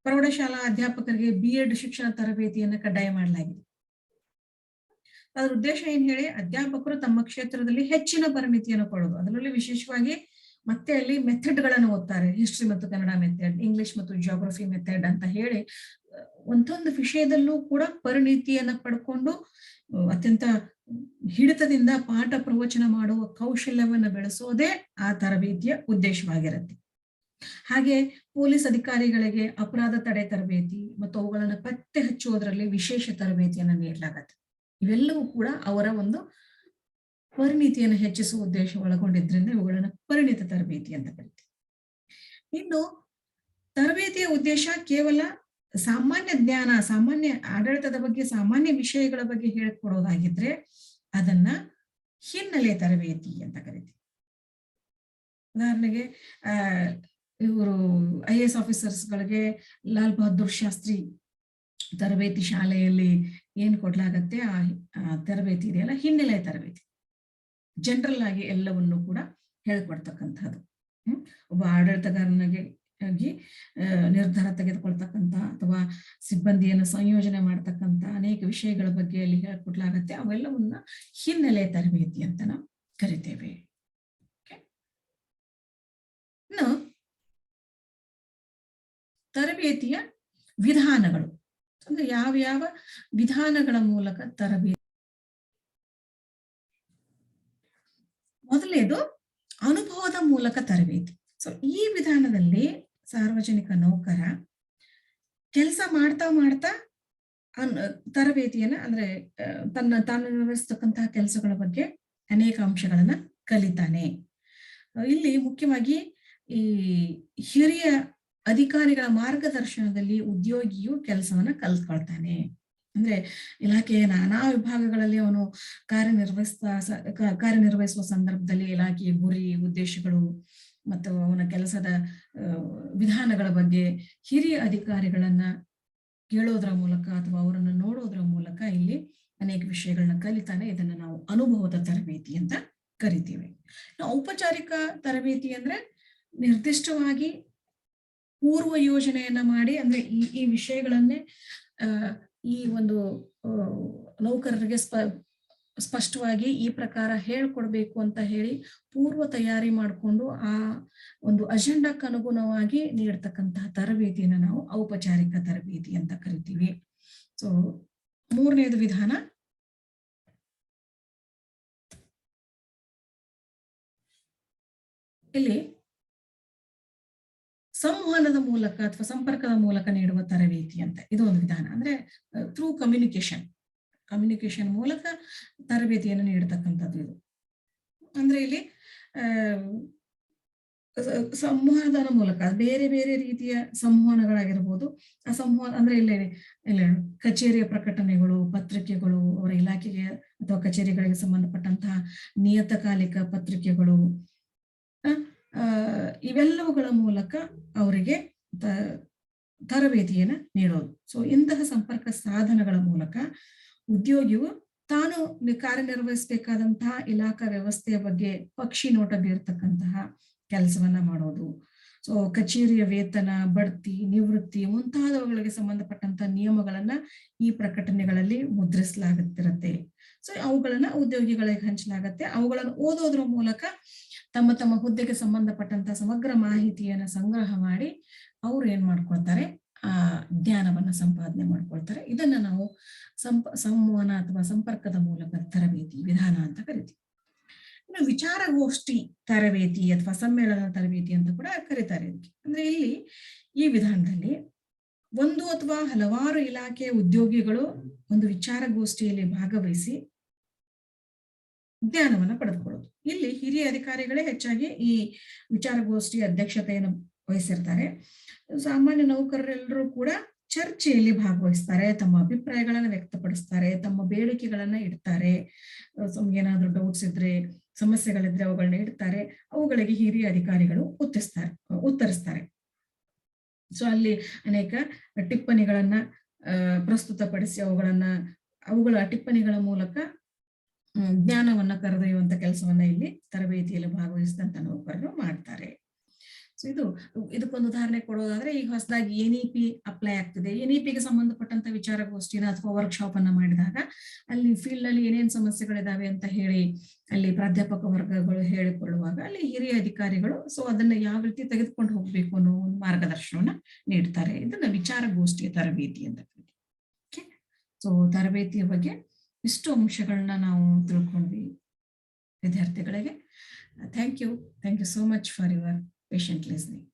ಪ್ರೌಢಶಾಲಾ ಅಧ್ಯಾಪಕರಿಗೆ ಬಿ ಎಡ್ ಶಿಕ್ಷಣ ತರಬೇತಿಯನ್ನ ಕಡ್ಡಾಯ ಮಾಡಲಾಗಿದೆ. ಅದರ ಉದ್ದೇಶ ಏನ್ ಹೇಳಿ, ಅಧ್ಯಾಪಕರು ತಮ್ಮ ಕ್ಷೇತ್ರದಲ್ಲಿ ಹೆಚ್ಚಿನ ಪರಿಣಿತಿಯನ್ನು ಕೊಡೋದು. ಅದರಲ್ಲಿ ವಿಶೇಷವಾಗಿ ಮತ್ತೆ ಅಲ್ಲಿ ಮೆಥಡ್ಗಳನ್ನು ಓದ್ತಾರೆ. ಹಿಸ್ಟ್ರಿ ಮತ್ತು ಕನ್ನಡ ಮೆಥಡ್ ಇಂಗ್ಲಿಷ್ ಮತ್ತು ಜಿಯೋಗ್ರಫಿ ಮೆಥಡ್ ಅಂತ ಹೇಳಿ ಒಂದೊಂದು ವಿಷಯದಲ್ಲೂ ಕೂಡ ಪರಿಣಿತಿಯನ್ನ ಪಡ್ಕೊಂಡು ಅತ್ಯಂತ ಹಿಡಿತದಿಂದ ಪಾಠ ಪ್ರವಚನ ಮಾಡುವ ಕೌಶಲ್ಯವನ್ನ ಬೆಳೆಸೋದೇ ಆ ತರಬೇತಿಯ ಉದ್ದೇಶವಾಗಿರುತ್ತೆ. ಹಾಗೆ ಪೊಲೀಸ್ ಅಧಿಕಾರಿಗಳಿಗೆ ಅಪರಾಧ ತಡೆ ತರಬೇತಿ ಮತ್ತು ಅವುಗಳನ್ನು ಪತ್ತೆ ಹಚ್ಚುವುದರಲ್ಲಿ ವಿಶೇಷ ತರಬೇತಿಯನ್ನು ನೀಡಲಾಗತ್ತೆ. ಇವೆಲ್ಲವೂ ಕೂಡ ಅವರ ಒಂದು ಪರಿಣಿತಿಯನ್ನು ಹೆಚ್ಚಿಸುವ ಉದ್ದೇಶ ಒಳಗೊಂಡಿದ್ರಿಂದ ಇವುಗಳನ್ನು ಪರಿಣಿತ ತರಬೇತಿ ಅಂತ ಕರಿತೀವಿ. ಇನ್ನು ತರಬೇತಿಯ ಉದ್ದೇಶ ಕೇವಲ ಸಾಮಾನ್ಯ ಜ್ಞಾನ, ಸಾಮಾನ್ಯ ಆಡಳಿತದ ಬಗ್ಗೆ, ಸಾಮಾನ್ಯ ವಿಷಯಗಳ ಬಗ್ಗೆ ಹೇಳಿಕೊಡೋದಾಗಿದ್ರೆ ಅದನ್ನ ಹಿನ್ನೆಲೆ ತರಬೇತಿ ಅಂತ ಕರಿತೀವಿ. ಉದಾಹರಣೆಗೆ, ಆ, ಇವರು ಐ ಎಸ್ ಆಫೀಸರ್ಸ್ಗಳಿಗೆ ಲಾಲ್ ಬಹದ್ದೂರ್ ಶಾಸ್ತ್ರಿ ತರಬೇತಿ ಶಾಲೆಯಲ್ಲಿ ಏನ್ ಕೊಡ್ಲಾಗತ್ತೆ? ಆ ತರಬೇತಿ ಇದೆಯಲ್ಲ, ಹಿನ್ನೆಲೆ ತರಬೇತಿ. ಜನರಲ್ ಆಗಿ ಎಲ್ಲವನ್ನು ಕೂಡ ಹೇಳ್ಕೊಡ್ತಕ್ಕಂಥದ್ದು ಹ್ಮ್? ಒಬ್ಬ ಆಡಳಿತಗಾರನಿಗೆ ನಿರ್ಧಾರ ತೆಗೆದುಕೊಳ್ತಕ್ಕಂಥ ಅಥವಾ ಸಿಬ್ಬಂದಿಯನ್ನು ಸಂಯೋಜನೆ ಮಾಡ್ತಕ್ಕಂಥ ಅನೇಕ ವಿಷಯಗಳ ಬಗ್ಗೆ ಅಲ್ಲಿ ಹೇಳ್ಕೊಡ್ಲಾಗತ್ತೆ. ಅವೆಲ್ಲವನ್ನ ಹಿನ್ನೆಲೆ ತರಬೇತಿ ಅಂತ ನಾವು ಕರಿತೇವೆ. ಇನ್ನು ತರಬೇತಿಯ ವಿಧಾನಗಳು. ಅಂದ್ರೆ ಯಾವ ಯಾವ ವಿಧಾನಗಳ ಮೂಲಕ ತರಬೇತಿ ಮೊದಲನೇದು ಅನುಭವದ ಮೂಲಕ ತರಬೇತಿ. ಸೊ ಈ ವಿಧಾನದಲ್ಲಿ ಸಾರ್ವಜನಿಕ ನೌಕರ ಕೆಲಸ ಮಾಡ್ತಾ ಮಾಡ್ತಾ ಅನ್, ತರಬೇತಿಯನ್ನ ಅಂದ್ರೆ ತನ್ನ ತಾನು ನಿರ್ವಹಿಸ್ತಕ್ಕಂತಹ ಕೆಲಸಗಳ ಬಗ್ಗೆ ಅನೇಕ ಅಂಶಗಳನ್ನ ಕಲಿತಾನೆ. ಇಲ್ಲಿ ಮುಖ್ಯವಾಗಿ ಈ ಹಿರಿಯ ಅಧಿಕಾರಿಗಳ ಮಾರ್ಗದರ್ಶನದಲ್ಲಿ ಉದ್ಯೋಗಿಯು ಕೆಲಸವನ್ನ ಕಲ್ತ್ಕೊಳ್ತಾನೆ. ಅಂದ್ರೆ ಇಲಾಖೆಯ ನಾನಾ ವಿಭಾಗಗಳಲ್ಲಿ ಅವನು ಕಾರ್ಯನಿರ್ವಹಿಸ್ತಾ ಕಾರ್ಯನಿರ್ವಹಿಸುವ ಸಂದರ್ಭದಲ್ಲಿ ಇಲಾಖೆಯ ಗುರಿ, ಉದ್ದೇಶಗಳು ಮತ್ತು ಅವನ ಕೆಲಸದ ವಿಧಾನಗಳ ಬಗ್ಗೆ ಹಿರಿಯ ಅಧಿಕಾರಿಗಳನ್ನ ಕೇಳೋದ್ರ ಮೂಲಕ ಅಥವಾ ಅವರನ್ನು ನೋಡೋದ್ರ ಮೂಲಕ ಇಲ್ಲಿ ಅನೇಕ ವಿಷಯಗಳನ್ನ ಕಲಿತಾನೆ ಇದನ್ನ ನಾವು ಅನುಭವದ ತರಬೇತಿ ಅಂತ ಕರಿತೀವಿ. ಔಪಚಾರಿಕ ತರಬೇತಿ ಅಂದ್ರೆ ನಿರ್ದಿಷ್ಟವಾಗಿ ಪೂರ್ವ ಯೋಜನೆಯನ್ನ ಮಾಡಿ ಅಂದ್ರೆ ಈ ಈ ವಿಷಯಗಳನ್ನೇ ಈ ಒಂದು ನೌಕರರಿಗೆ ಸ್ಪ, ಸ್ಪಷ್ಟವಾಗಿ ಈ ಪ್ರಕಾರ ಹೇಳ್ಕೊಡ್ಬೇಕು ಅಂತ ಹೇಳಿ ಪೂರ್ವ ತಯಾರಿ ಮಾಡಿಕೊಂಡು ಆ ಒಂದು ಅಜೆಂಡಕ್ಕೆ ಅನುಗುಣವಾಗಿ ನೀಡ್ತಕ್ಕಂತಹ ತರಬೇತಿಯನ್ನು ನಾವು ಔಪಚಾರಿಕ ತರಬೇತಿ ಅಂತ ಕರಿತೀವಿ. ಸೊ ಮೂರನೇದು ವಿಧಾನ? ಇಲ್ಲಿ ಸಂವಹನದ ಮೂಲಕ ಅಥವಾ ಸಂಪರ್ಕದ ಮೂಲಕ ನೀಡುವ ತರಬೇತಿ ಅಂತ ಇದು ಒಂದು ವಿಧಾನ. ಅಂದ್ರೆ ಥ್ರೂ ಕಮ್ಯುನಿಕೇಶನ್ ಕಮ್ಯುನಿಕೇಶನ್ ಮೂಲಕ ತರಬೇತಿಯನ್ನು ನೀಡತಕ್ಕಂಥದ್ದು ಇದು. ಅಂದ್ರೆ ಇಲ್ಲಿ ಸಂವಹನದ ಮೂಲಕ ಬೇರೆ ಬೇರೆ ರೀತಿಯ ಸಂವಹನಗಳಾಗಿರ್ಬೋದು. ಆ ಸಂವಹನ, ಅಂದ್ರೆ ಇಲ್ಲಿ, ಇಲ್ಲ ಕಚೇರಿಯ ಪ್ರಕಟಣೆಗಳು, ಪತ್ರಿಕೆಗಳು, ಅವರ ಇಲಾಖೆಗೆ ಅಥವಾ ಕಚೇರಿಗಳಿಗೆ ಸಂಬಂಧಪಟ್ಟಂತಹ ನಿಯತಕಾಲಿಕ ಪತ್ರಿಕೆಗಳು ಇವೆಲ್ಲವುಗಳ ಮೂಲಕ ಅವರಿಗೆ ತರಬೇತಿಯನ್ನು ನೀಡೋದು. ಸೊ ಇಂತಹ ಸಂಪರ್ಕ ಸಾಧನಗಳ ಮೂಲಕ ಉದ್ಯೋಗಿಯು ತಾನು ಕಾರ್ಯನಿರ್ವಹಿಸಬೇಕಾದಂತಹ ಇಲಾಖಾ ವ್ಯವಸ್ಥೆಯ ಬಗ್ಗೆ ಪಕ್ಷಿ ನೋಟ ಬೀರ್ತಕ್ಕಂತಹ ಕೆಲಸವನ್ನ ಮಾಡೋದು. ಸೊ ಕಚೇರಿಯ ವೇತನ, ಬಡ್ತಿ, ನಿವೃತ್ತಿ ಮುಂತಾದವುಗಳಿಗೆ ಸಂಬಂಧಪಟ್ಟಂತಹ ನಿಯಮಗಳನ್ನ ಈ ಪ್ರಕಟಣೆಗಳಲ್ಲಿ ಮುದ್ರಿಸಲಾಗುತ್ತಿರುತ್ತೆ. ಸೊ ಅವುಗಳನ್ನ ಉದ್ಯೋಗಿಗಳಿಗೆ ಹಂಚಲಾಗತ್ತೆ. ಅವುಗಳನ್ನು ಓದೋದ್ರ ಮೂಲಕ ತಮ್ಮ ತಮ್ಮ ಹುದ್ದೆಗೆ ಸಂಬಂಧಪಟ್ಟಂತ ಸಮಗ್ರ ಮಾಹಿತಿಯನ್ನ ಸಂಗ್ರಹ ಮಾಡಿ ಅವ್ರು ಏನ್ ಮಾಡ್ಕೊಳ್ತಾರೆ? ಆ ಜ್ಞಾನವನ್ನ ಸಂಪಾದನೆ ಮಾಡ್ಕೊಳ್ತಾರೆ. ಇದನ್ನ ನಾವು ಸಂಪ, ಸಂವಹನ ಅಥವಾ ಸಂಪರ್ಕದ ಮೂಲಕ ತರಬೇತಿ ವಿಧಾನ ಅಂತ ಕರಿತೀವಿ. ಇನ್ನು ವಿಚಾರಗೋಷ್ಠಿ ತರಬೇತಿ ಅಥವಾ ಸಮ್ಮೇಳನ ತರಬೇತಿ ಅಂತ ಕೂಡ ಕರೀತಾರೆ ಇದಕ್ಕೆ. ಅಂದ್ರೆ ಇಲ್ಲಿ ಈ ವಿಧಾನದಲ್ಲಿ ಒಂದು ಅಥವಾ ಹಲವಾರು ಇಲಾಖೆಯ ಉದ್ಯೋಗಿಗಳು ಒಂದು ವಿಚಾರಗೋಷ್ಠಿಯಲ್ಲಿ ಭಾಗವಹಿಸಿ ಜ್ಞಾನವನ್ನ ಪಡೆದುಕೊಳ್ಳೋದು. ಇಲ್ಲಿ ಹಿರಿಯ ಅಧಿಕಾರಿಗಳೇ ಹೆಚ್ಚಾಗಿ ಈ ವಿಚಾರಗೋಷ್ಠಿ ಅಧ್ಯಕ್ಷತೆಯನ್ನು ವಹಿಸಿರ್ತಾರೆ. ಸಾಮಾನ್ಯ ನೌಕರರೆಲ್ಲರೂ ಕೂಡ ಚರ್ಚೆಯಲ್ಲಿ ಭಾಗವಹಿಸ್ತಾರೆ, ತಮ್ಮ ಅಭಿಪ್ರಾಯಗಳನ್ನ ವ್ಯಕ್ತಪಡಿಸ್ತಾರೆ, ತಮ್ಮ ಬೇಡಿಕೆಗಳನ್ನ ಇಡ್ತಾರೆ. ಏನಾದ್ರೂ ಡೌಟ್ಸ್ ಇದ್ರೆ, ಸಮಸ್ಯೆಗಳಿದ್ರೆ ಅವುಗಳನ್ನ ಇಡ್ತಾರೆ. ಅವುಗಳಿಗೆ ಹಿರಿಯ ಅಧಿಕಾರಿಗಳು ಉತ್ತರಿಸ್ತಾರೆ ಉತ್ತರಿಸ್ತಾರೆ. ಸೊ ಅಲ್ಲಿ ಅನೇಕ ಟಿಪ್ಪಣಿಗಳನ್ನ ಪ್ರಸ್ತುತಪಡಿಸಿ ಅವುಗಳನ್ನ, ಅವುಗಳ ಟಿಪ್ಪಣಿಗಳ ಮೂಲಕ ಜ್ಞಾನವನ್ನ ಕರೆದೊಯ್ಯುವಂತ ಕೆಲಸವನ್ನ ಇಲ್ಲಿ ತರಬೇತಿಯಲ್ಲಿ ಭಾಗವಹಿಸಿದಂತ ನೌಕರರು ಮಾಡ್ತಾರೆ. ಸೊ ಇದು ಇದಕ್ಕೊಂದು ಉದಾಹರಣೆ ಕೊಡೋದಾದ್ರೆ ಈಗ ಹೊಸದಾಗಿ ಎನ್ ಇ ಅಪ್ಲೈ ಆಗ್ತಿದೆ. ಎನ್ ಇ ಪಿಗೆ ಸಂಬಂಧಪಟ್ಟಂತ ವಿಚಾರಗೋಷ್ಠಿನ ಅಥವಾ ವರ್ಕ್ಶಾಪ್ ಅನ್ನ ಮಾಡಿದಾಗ, ಅಲ್ಲಿ ಫೀಲ್ಡ್ನಲ್ಲಿ ಏನೇನ್ ಸಮಸ್ಯೆಗಳಿದಾವೆ ಅಂತ ಹೇಳಿ, ಅಲ್ಲಿ ಪ್ರಾಧ್ಯಾಪಕ ವರ್ಗಗಳು ಹೇಳಿಕೊಳ್ಳುವಾಗ, ಅಲ್ಲಿ ಹಿರಿಯ ಅಧಿಕಾರಿಗಳು ಸೊ ಅದನ್ನ ಯಾವ ರೀತಿ ತೆಗೆದುಕೊಂಡು ಹೋಗ್ಬೇಕು ಅನ್ನೋ ಒಂದು ಮಾರ್ಗದರ್ಶನವನ್ನ ನೀಡ್ತಾರೆ. ಇದನ್ನ ವಿಚಾರಗೋಷ್ಠಿಯ ತರಬೇತಿ ಅಂತ ಸೊ ತರಬೇತಿಯ ಬಗ್ಗೆ ಇಷ್ಟು ಅಂಶಗಳನ್ನ ನಾವು ತಿಳ್ಕೊಂಡ್ವಿ ವಿದ್ಯಾರ್ಥಿಗಳಿಗೆ. Thank you thank you so much for your patient listening